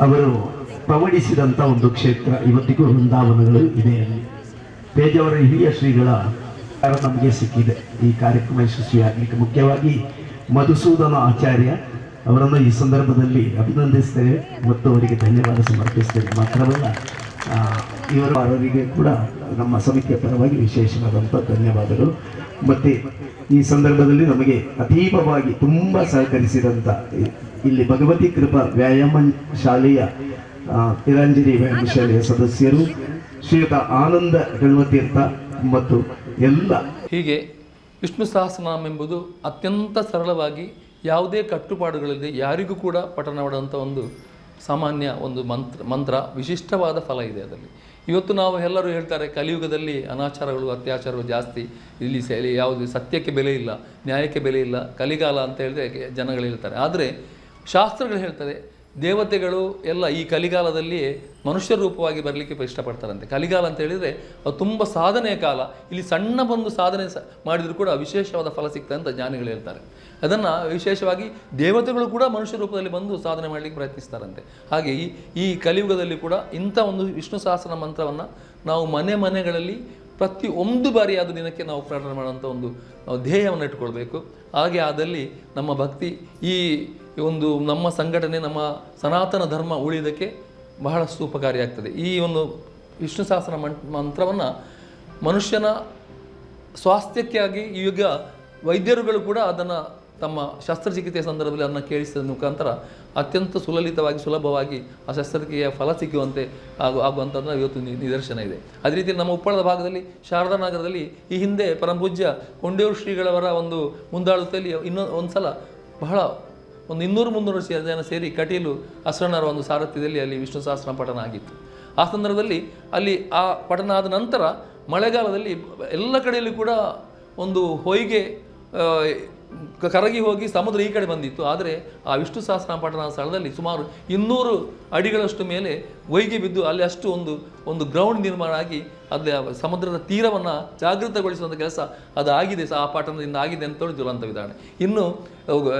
S7: ಅವರು ಪವಡಿಸಿದಂಥ ಒಂದು ಕ್ಷೇತ್ರ ಇವತ್ತಿಗೂ ವೃಂದಾವನಗಳು ಇದೆ. ಪೇಜವರ ಹಿರಿಯ ಶ್ರೀಗಳ ನಮಗೆ ಸಿಕ್ಕಿದೆ. ಈ ಕಾರ್ಯಕ್ರಮ ಯಶಸ್ವಿಯಾಗಲಿಕ್ಕೆ ಮುಖ್ಯವಾಗಿ ಮಧುಸೂದನ ಆಚಾರ್ಯ ಅವರನ್ನು ಈ ಸಂದರ್ಭದಲ್ಲಿ ಅಭಿನಂದಿಸ್ತೇವೆ. ಮತ್ತು ಅವರಿಗೆ ಧನ್ಯವಾದ ಸಮರ್ಪಿಸ್ತೇವೆ. ಮಾತ್ರವಲ್ಲ ಇವರು ಇವರ ಅವರಿಗೆ ಕೂಡ ನಮ್ಮ ಸಮಿತಿಯ ಪರವಾಗಿ ವಿಶೇಷವಾದಂಥ ಧನ್ಯವಾದಗಳು. ಮತ್ತು ಈ ಸಂದರ್ಭದಲ್ಲಿ ನಮಗೆ ಅತೀವವಾಗಿ ತುಂಬ ಸಹಕರಿಸಿದಂಥ ಇಲ್ಲಿ ಭಗವತಿ ಕೃಪಾ ವ್ಯಾಯಾಮ ಶಾಲೆಯ ಆ, ವ್ಯಾಯಾಮಶಾಲೆಯ ಶಾಲೆಯ ಸದಸ್ಯರು ಶ್ರೀಯುತ ಆನಂದ ಗಣವತೀರ್ಥ ಮತ್ತು ಎಲ್ಲ.
S1: ಹೀಗೆ ವಿಷ್ಣು ಸಹಸ್ರನಾಮ ಎಂಬುದು ಅತ್ಯಂತ ಸರಳವಾಗಿ ಯಾವುದೇ ಕಟ್ಟುಪಾಡುಗಳಲ್ಲಿ ಯಾರಿಗೂ ಕೂಡ ಪಠಣ ಮಾಡುವಂಥ ಒಂದು ಸಾಮಾನ್ಯ ಒಂದು ಮಂತ್ರ ಮಂತ್ರ ವಿಶಿಷ್ಟವಾದ ಫಲ ಇದೆ ಅದರಲ್ಲಿ. ಇವತ್ತು ನಾವು ಎಲ್ಲರೂ ಹೇಳ್ತಾರೆ ಕಲಿಯುಗದಲ್ಲಿ ಅನಾಚಾರಗಳು ಅತ್ಯಾಚಾರಗಳು ಜಾಸ್ತಿ. ಇಲ್ಲಿ ಸೇಲಿ ಯಾವುದು ಸತ್ಯಕ್ಕೆ ಬೆಲೆ ಇಲ್ಲ ನ್ಯಾಯಕ್ಕೆ ಬೆಲೆ ಇಲ್ಲ ಕಲಿಗಾಲ ಅಂತ ಹೇಳಿದ್ರೆ ಜನಗಳು ಹೇಳ್ತಾರೆ. ಆದರೆ ಶಾಸ್ತ್ರಗಳು ಹೇಳ್ತದೆ ದೇವತೆಗಳು ಎಲ್ಲ ಈ ಕಲಿಗಾಲದಲ್ಲಿ ಮನುಷ್ಯ ರೂಪವಾಗಿ ಬರಲಿಕ್ಕೆ ಇಷ್ಟಪಡ್ತಾರಂತೆ. ಕಲಿಗಾಲ ಅಂತ ಹೇಳಿದರೆ ಅದು ತುಂಬ ಸಾಧನೆಯ ಕಾಲ. ಇಲ್ಲಿ ಸಣ್ಣ ಒಂದು ಸಾಧನೆ ಸ ಮಾಡಿದರೂ ಕೂಡ ವಿಶೇಷವಾದ ಫಲ ಸಿಗ್ತದೆ ಅಂತ ಜ್ಞಾನಿಗಳು ಹೇಳ್ತಾರೆ. ಅದನ್ನು ವಿಶೇಷವಾಗಿ ದೇವತೆಗಳು ಕೂಡ ಮನುಷ್ಯ ರೂಪದಲ್ಲಿ ಬಂದು ಸಾಧನೆ ಮಾಡಲಿಕ್ಕೆ ಪ್ರಯತ್ನಿಸ್ತಾರಂತೆ. ಹಾಗೆ ಈ ಈ ಕಲಿಯುಗದಲ್ಲಿ ಕೂಡ ಇಂಥ ಒಂದು ವಿಷ್ಣು ಸಹಸ್ರ ಮಂತ್ರವನ್ನು ನಾವು ಮನೆ ಮನೆಗಳಲ್ಲಿ ಪ್ರತಿ ಒಂದು ಬಾರಿ ಅದು ದಿನಕ್ಕೆ ನಾವು ಪ್ರಾರ್ಥನೆ ಮಾಡುವಂಥ ಒಂದು ಧ್ಯೇಯವನ್ನು ಇಟ್ಕೊಳ್ಬೇಕು. ಹಾಗೆ ಆದಲ್ಲಿ ನಮ್ಮ ಭಕ್ತಿ ಈ ಒಂದು ನಮ್ಮ ಸಂಘಟನೆ, ನಮ್ಮ ಸನಾತನ ಧರ್ಮ ಉಳಿಯೋದಕ್ಕೆ ಬಹಳಷ್ಟು ಉಪಕಾರಿಯಾಗ್ತದೆ ಈ ಒಂದು ವಿಷ್ಣು ಸಹಸ್ರ ಮಂತ್ರವನ್ನು ಮನುಷ್ಯನ ಸ್ವಾಸ್ಥ್ಯಕ್ಕಾಗಿ ಈಗ ವೈದ್ಯರುಗಳು ಕೂಡ ಅದನ್ನು ತಮ್ಮ ಶಸ್ತ್ರಚಿಕಿತ್ಸೆ ಸಂದರ್ಭದಲ್ಲಿ ಅದನ್ನು ಕೇಳಿಸಿದ ಮುಖಾಂತರ ಅತ್ಯಂತ ಸುಲಲಿತವಾಗಿ, ಸುಲಭವಾಗಿ ಆ ಶಸ್ತ್ರಕ್ರಿಯೆಯ ಫಲ ಸಿಕ್ಕುವಂತೆ ಆಗು ಆಗುವಂಥದ್ದು ಇವತ್ತು ನಿದರ್ಶನ ಇದೆ. ಅದೇ ರೀತಿ ನಮ್ಮ ಉಪ್ಪಳದ ಭಾಗದಲ್ಲಿ, ಶಾರದಾ ನಗರದಲ್ಲಿ ಈ ಹಿಂದೆ ಪರಮಪೂಜ್ಯ ಕೊಂಡೇರು ಶ್ರೀಗಳವರ ಒಂದು ಮುಂದಾಳುತ್ತಲ್ಲಿ ಇನ್ನೊಂದು ಒಂದು ಸಲ ಬಹಳ ಒಂದು ಇನ್ನೂರು ಮುನ್ನೂರು ಜನ ಸೇರಿ ಕಟೀಲು ಅಸರಣರ ಒಂದು ಸಾರಥ್ಯದಲ್ಲಿ ಅಲ್ಲಿ ವಿಷ್ಣು ಸಹಸ್ರ ಪಠನ ಆಗಿತ್ತು. ಆ ಸಂದರ್ಭದಲ್ಲಿ ಅಲ್ಲಿ ಆ ಪಠನ ಆದ ನಂತರ ಮಳೆಗಾಲದಲ್ಲಿ ಎಲ್ಲ ಕಡೆಯಲ್ಲಿ ಕೂಡ ಒಂದು ಹೊಯ್ಗೆ ಕರಗಿ ಹೋಗಿ ಸಮುದ್ರ ಈ ಕಡೆ ಬಂದಿತ್ತು. ಆದರೆ ಆ ವಿಷ್ಣು ಸಹಸ್ರ ಪಠನ ಸ್ಥಳದಲ್ಲಿ ಸುಮಾರು ಇನ್ನೂರು ಅಡಿಗಳಷ್ಟು ಮೇಲೆ ಹೊಯ್ಗೆ ಬಿದ್ದು ಅಲ್ಲಿ ಅಷ್ಟು ಒಂದು ಒಂದು ಗ್ರೌಂಡ್ ನಿರ್ಮಾಣ ಆಗಿ ಅಲ್ಲಿ ಸಮುದ್ರದ ತೀರವನ್ನು ಜಾಗೃತಗೊಳಿಸುವಂಥ ಕೆಲಸ ಅದು ಆಗಿದೆ ಆ ಪಠನದಿಂದ ಆಗಿದೆ ಅಂತ ದುರಂತ ವಿಧಾನ ಇನ್ನು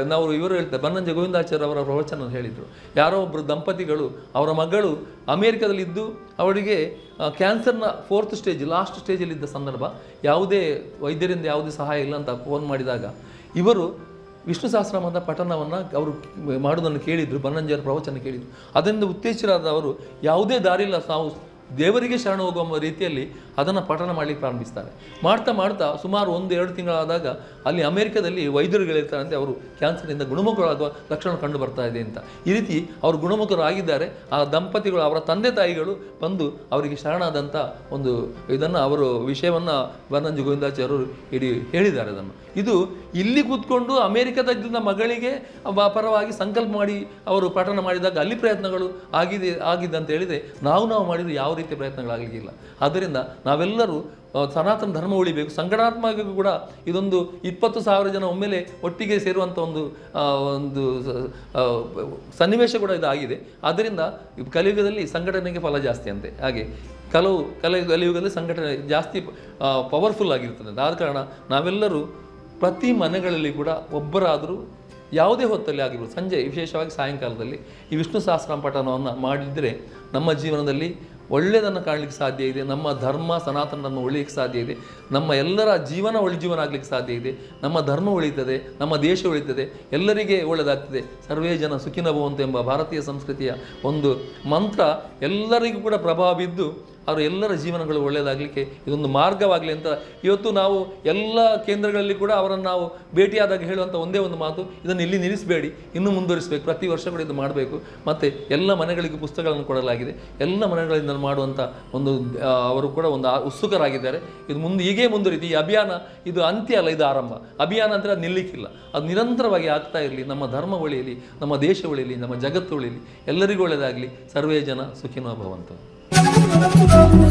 S1: ನಾವು ಇವರು ಹೇಳ್ತಾರೆ ಬನ್ನಂಜೆ ಗೋವಿಂದಾಚಾರ್ಯ ಅವರ ಪ್ರವಚನ ಹೇಳಿದರು. ಯಾರೋ ಒಬ್ಬರು ದಂಪತಿಗಳು ಅವರ ಮಗಳು ಅಮೇರಿಕಾದಲ್ಲಿದ್ದು ಅವರಿಗೆ ಆ, ಕ್ಯಾನ್ಸರ್ನ ಫೋರ್ತ್ ಸ್ಟೇಜ್ ಲಾಸ್ಟ್ ಸ್ಟೇಜಲ್ಲಿದ್ದ ಸಂದರ್ಭ ಯಾವುದೇ ವೈದ್ಯರಿಂದ ಯಾವುದೇ ಸಹಾಯ ಇಲ್ಲ ಅಂತ ಫೋನ್ ಮಾಡಿದಾಗ ಇವರು ವಿಷ್ಣು ಸಹಸ್ರನಾಮದ ಪಠನವನ್ನು ಅವರು ಮಾಡೋದನ್ನು ಕೇಳಿದರು ಬನ್ನಂಜರ ಪ್ರವಚನ ಕೇಳಿದರು. ಅದರಿಂದ ಉತ್ತೇಜರಾದ ಅವರು ಯಾವುದೇ ದಾರಿಲ್ಲ ನಾವು ದೇವರಿಗೆ ಶರಣ ಹೋಗುವ ರೀತಿಯಲ್ಲಿ ಅದನ್ನು ಪಠಣ ಮಾಡಲಿಕ್ಕೆ ಪ್ರಾರಂಭಿಸ್ತಾರೆ. ಮಾಡ್ತಾ ಮಾಡ್ತಾ ಸುಮಾರು ಒಂದು ಎರಡು ತಿಂಗಳಾದಾಗ ಅಲ್ಲಿ ಅಮೆರಿಕದಲ್ಲಿ ವೈದ್ಯರುಗಳಿರ್ತಾರಂತೆ, ಅವರು ಕ್ಯಾನ್ಸರ್ನಿಂದ ಗುಣಮುಖರಾಗುವ ಲಕ್ಷಣ ಕಂಡು ಬರ್ತಾ ಇದೆ ಅಂತ. ಈ ರೀತಿ ಅವರು ಗುಣಮುಖರಾಗಿದ್ದಾರೆ, ಆ ದಂಪತಿಗಳು ಅವರ ತಂದೆ ತಾಯಿಗಳು ಬಂದು ಅವರಿಗೆ ಶರಣಾದಂಥ ಒಂದು ಇದನ್ನು ಅವರು ವಿಷಯವನ್ನು ಬನ್ನಂಜಿ ಗೋವಿಂದಾಚಾರ್ಯರು ಇಡೀ ಹೇಳಿದ್ದಾರೆ ಅದನ್ನು. ಇದು ಇಲ್ಲಿ ಕೂತ್ಕೊಂಡು ಅಮೆರಿಕದ ಮಗಳಿಗೆ ಪರವಾಗಿ ಸಂಕಲ್ಪ ಮಾಡಿ ಅವರು ಪಠಣ ಮಾಡಿದಾಗ ಅಲ್ಲಿ ಪ್ರಯತ್ನಗಳು ಆಗಿದೆ ಆಗಿದೆ ಅಂತ ಹೇಳಿದರೆ ನಾವು ನಾವು ಮಾಡಿದರೆ ಯಾವ ರೀತಿಯ ಪ್ರಯತ್ನಗಳಾಗಲಿಕ್ಕಿಲ್ಲ. ಆದ್ದರಿಂದ ನಾವೆಲ್ಲರೂ ಸನಾತನ ಧರ್ಮ ಉಳಿಬೇಕು. ಸಂಘಟನಾತ್ಮಕ ಕೂಡ ಇದೊಂದು ಇಪ್ಪತ್ತು ಸಾವಿರ ಜನ ಒಮ್ಮೆಲೆ ಒಟ್ಟಿಗೆ ಸೇರುವಂಥ ಒಂದು ಒಂದು ಸನ್ನಿವೇಶ ಕೂಡ ಇದಾಗಿದೆ. ಆದ್ದರಿಂದ ಕಲಿಯುಗದಲ್ಲಿ ಸಂಘಟನೆಗೆ ಫಲ ಜಾಸ್ತಿ ಅಂತೆ. ಹಾಗೆ ಕೆಲವು, ಕಲೆ, ಕಲಿಯುಗದಲ್ಲಿ ಸಂಘಟನೆ ಜಾಸ್ತಿ ಪವರ್ಫುಲ್ ಆಗಿರ್ತದೆ. ಆದ ಕಾರಣ ನಾವೆಲ್ಲರೂ ಪ್ರತಿ ಮನೆಗಳಲ್ಲಿ ಕೂಡ ಒಬ್ಬರಾದರೂ ಯಾವುದೇ ಹೊತ್ತಲ್ಲಿ ಆಗಿರ್ಬೋದು. ಸಂಜೆ, ವಿಶೇಷವಾಗಿ ಸಾಯಂಕಾಲದಲ್ಲಿ ಈ ವಿಷ್ಣು ಸಹಸ್ರಂ ಪಠನವನ್ನು ಮಾಡಿದರೆ ನಮ್ಮ ಜೀವನದಲ್ಲಿ ಒಳ್ಳೆಯದನ್ನು ಕಾಣಲಿಕ್ಕೆ ಸಾಧ್ಯ ಇದೆ, ನಮ್ಮ ಧರ್ಮ ಸನಾತನ ಧರ್ಮ ಉಳಿಯಲಿಕ್ಕೆ ಸಾಧ್ಯ ಇದೆ, ನಮ್ಮ ಎಲ್ಲರ ಜೀವನ ಒಳ್ಳೆ ಜೀವನ ಆಗಲಿಕ್ಕೆ ಸಾಧ್ಯ ಇದೆ, ನಮ್ಮ ಧರ್ಮ ಉಳಿತದೆ ನಮ್ಮ ದೇಶ ಉಳಿತದೆ ಎಲ್ಲರಿಗೆ ಒಳ್ಳೆಯದಾಗ್ತದೆ. ಸರ್ವೇ ಜನ ಸುಖಿನ ಭವಂತ ಎಂಬ ಭಾರತೀಯ ಸಂಸ್ಕೃತಿಯ ಒಂದು ಮಂತ್ರ ಎಲ್ಲರಿಗೂ ಕೂಡ ಪ್ರಭಾವ ಬಿದ್ದು ಅವರು ಎಲ್ಲರ ಜೀವನಗಳು ಒಳ್ಳೆಯದಾಗಲಿಕ್ಕೆ ಇದೊಂದು ಮಾರ್ಗವಾಗಲಿ ಅಂತ ಇವತ್ತು ನಾವು ಎಲ್ಲ ಕೇಂದ್ರಗಳಲ್ಲಿ ಕೂಡ ಅವರನ್ನು ನಾವು ಭೇಟಿಯಾದಾಗ ಹೇಳುವಂಥ ಒಂದೇ ಒಂದು ಮಾತು, ಇದನ್ನು ಇಲ್ಲಿ ನಿಲ್ಲಿಸಬೇಡಿ, ಇನ್ನೂ ಮುಂದುವರಿಸಬೇಕು, ಪ್ರತಿ ವರ್ಷ ಕೂಡ ಇದು ಮಾಡಬೇಕು. ಮತ್ತು ಎಲ್ಲ ಮನೆಗಳಿಗೂ ಪುಸ್ತಕಗಳನ್ನು ಕೊಡಲಾಗಿದೆ. ಎಲ್ಲ ಮನೆಗಳಿಂದ ಮಾಡುವಂಥ ಒಂದು ಅವರು ಕೂಡ ಒಂದು ಉತ್ಸುಕರಾಗಿದ್ದಾರೆ. ಇದು ಮುಂದೆ, ಹೀಗೆ ಮುಂದುವರಿತು ಈ ಅಭಿಯಾನ, ಇದು ಅಂತ್ಯ ಅಲ್ಲ, ಇದು ಆರಂಭ. ಅಭಿಯಾನ ಅಂದರೆ ಅದು ನಿಲ್ಲಿಕ್ಕಿಲ್ಲ. ಅದು ನಿರಂತರವಾಗಿ ಆಗ್ತಾ ಇರಲಿ, ನಮ್ಮ ಧರ್ಮ ಉಳಿಯಲಿ ನಮ್ಮ ದೇಶ ಉಳಿಯಲಿ ನಮ್ಮ ಜಗತ್ತು ಉಳಿಯಲಿ ಎಲ್ಲರಿಗೂ ಒಳ್ಳೆಯದಾಗಲಿ. ಸರ್ವೇ ಜನ ಸುಖಿನೋ
S6: Thank you.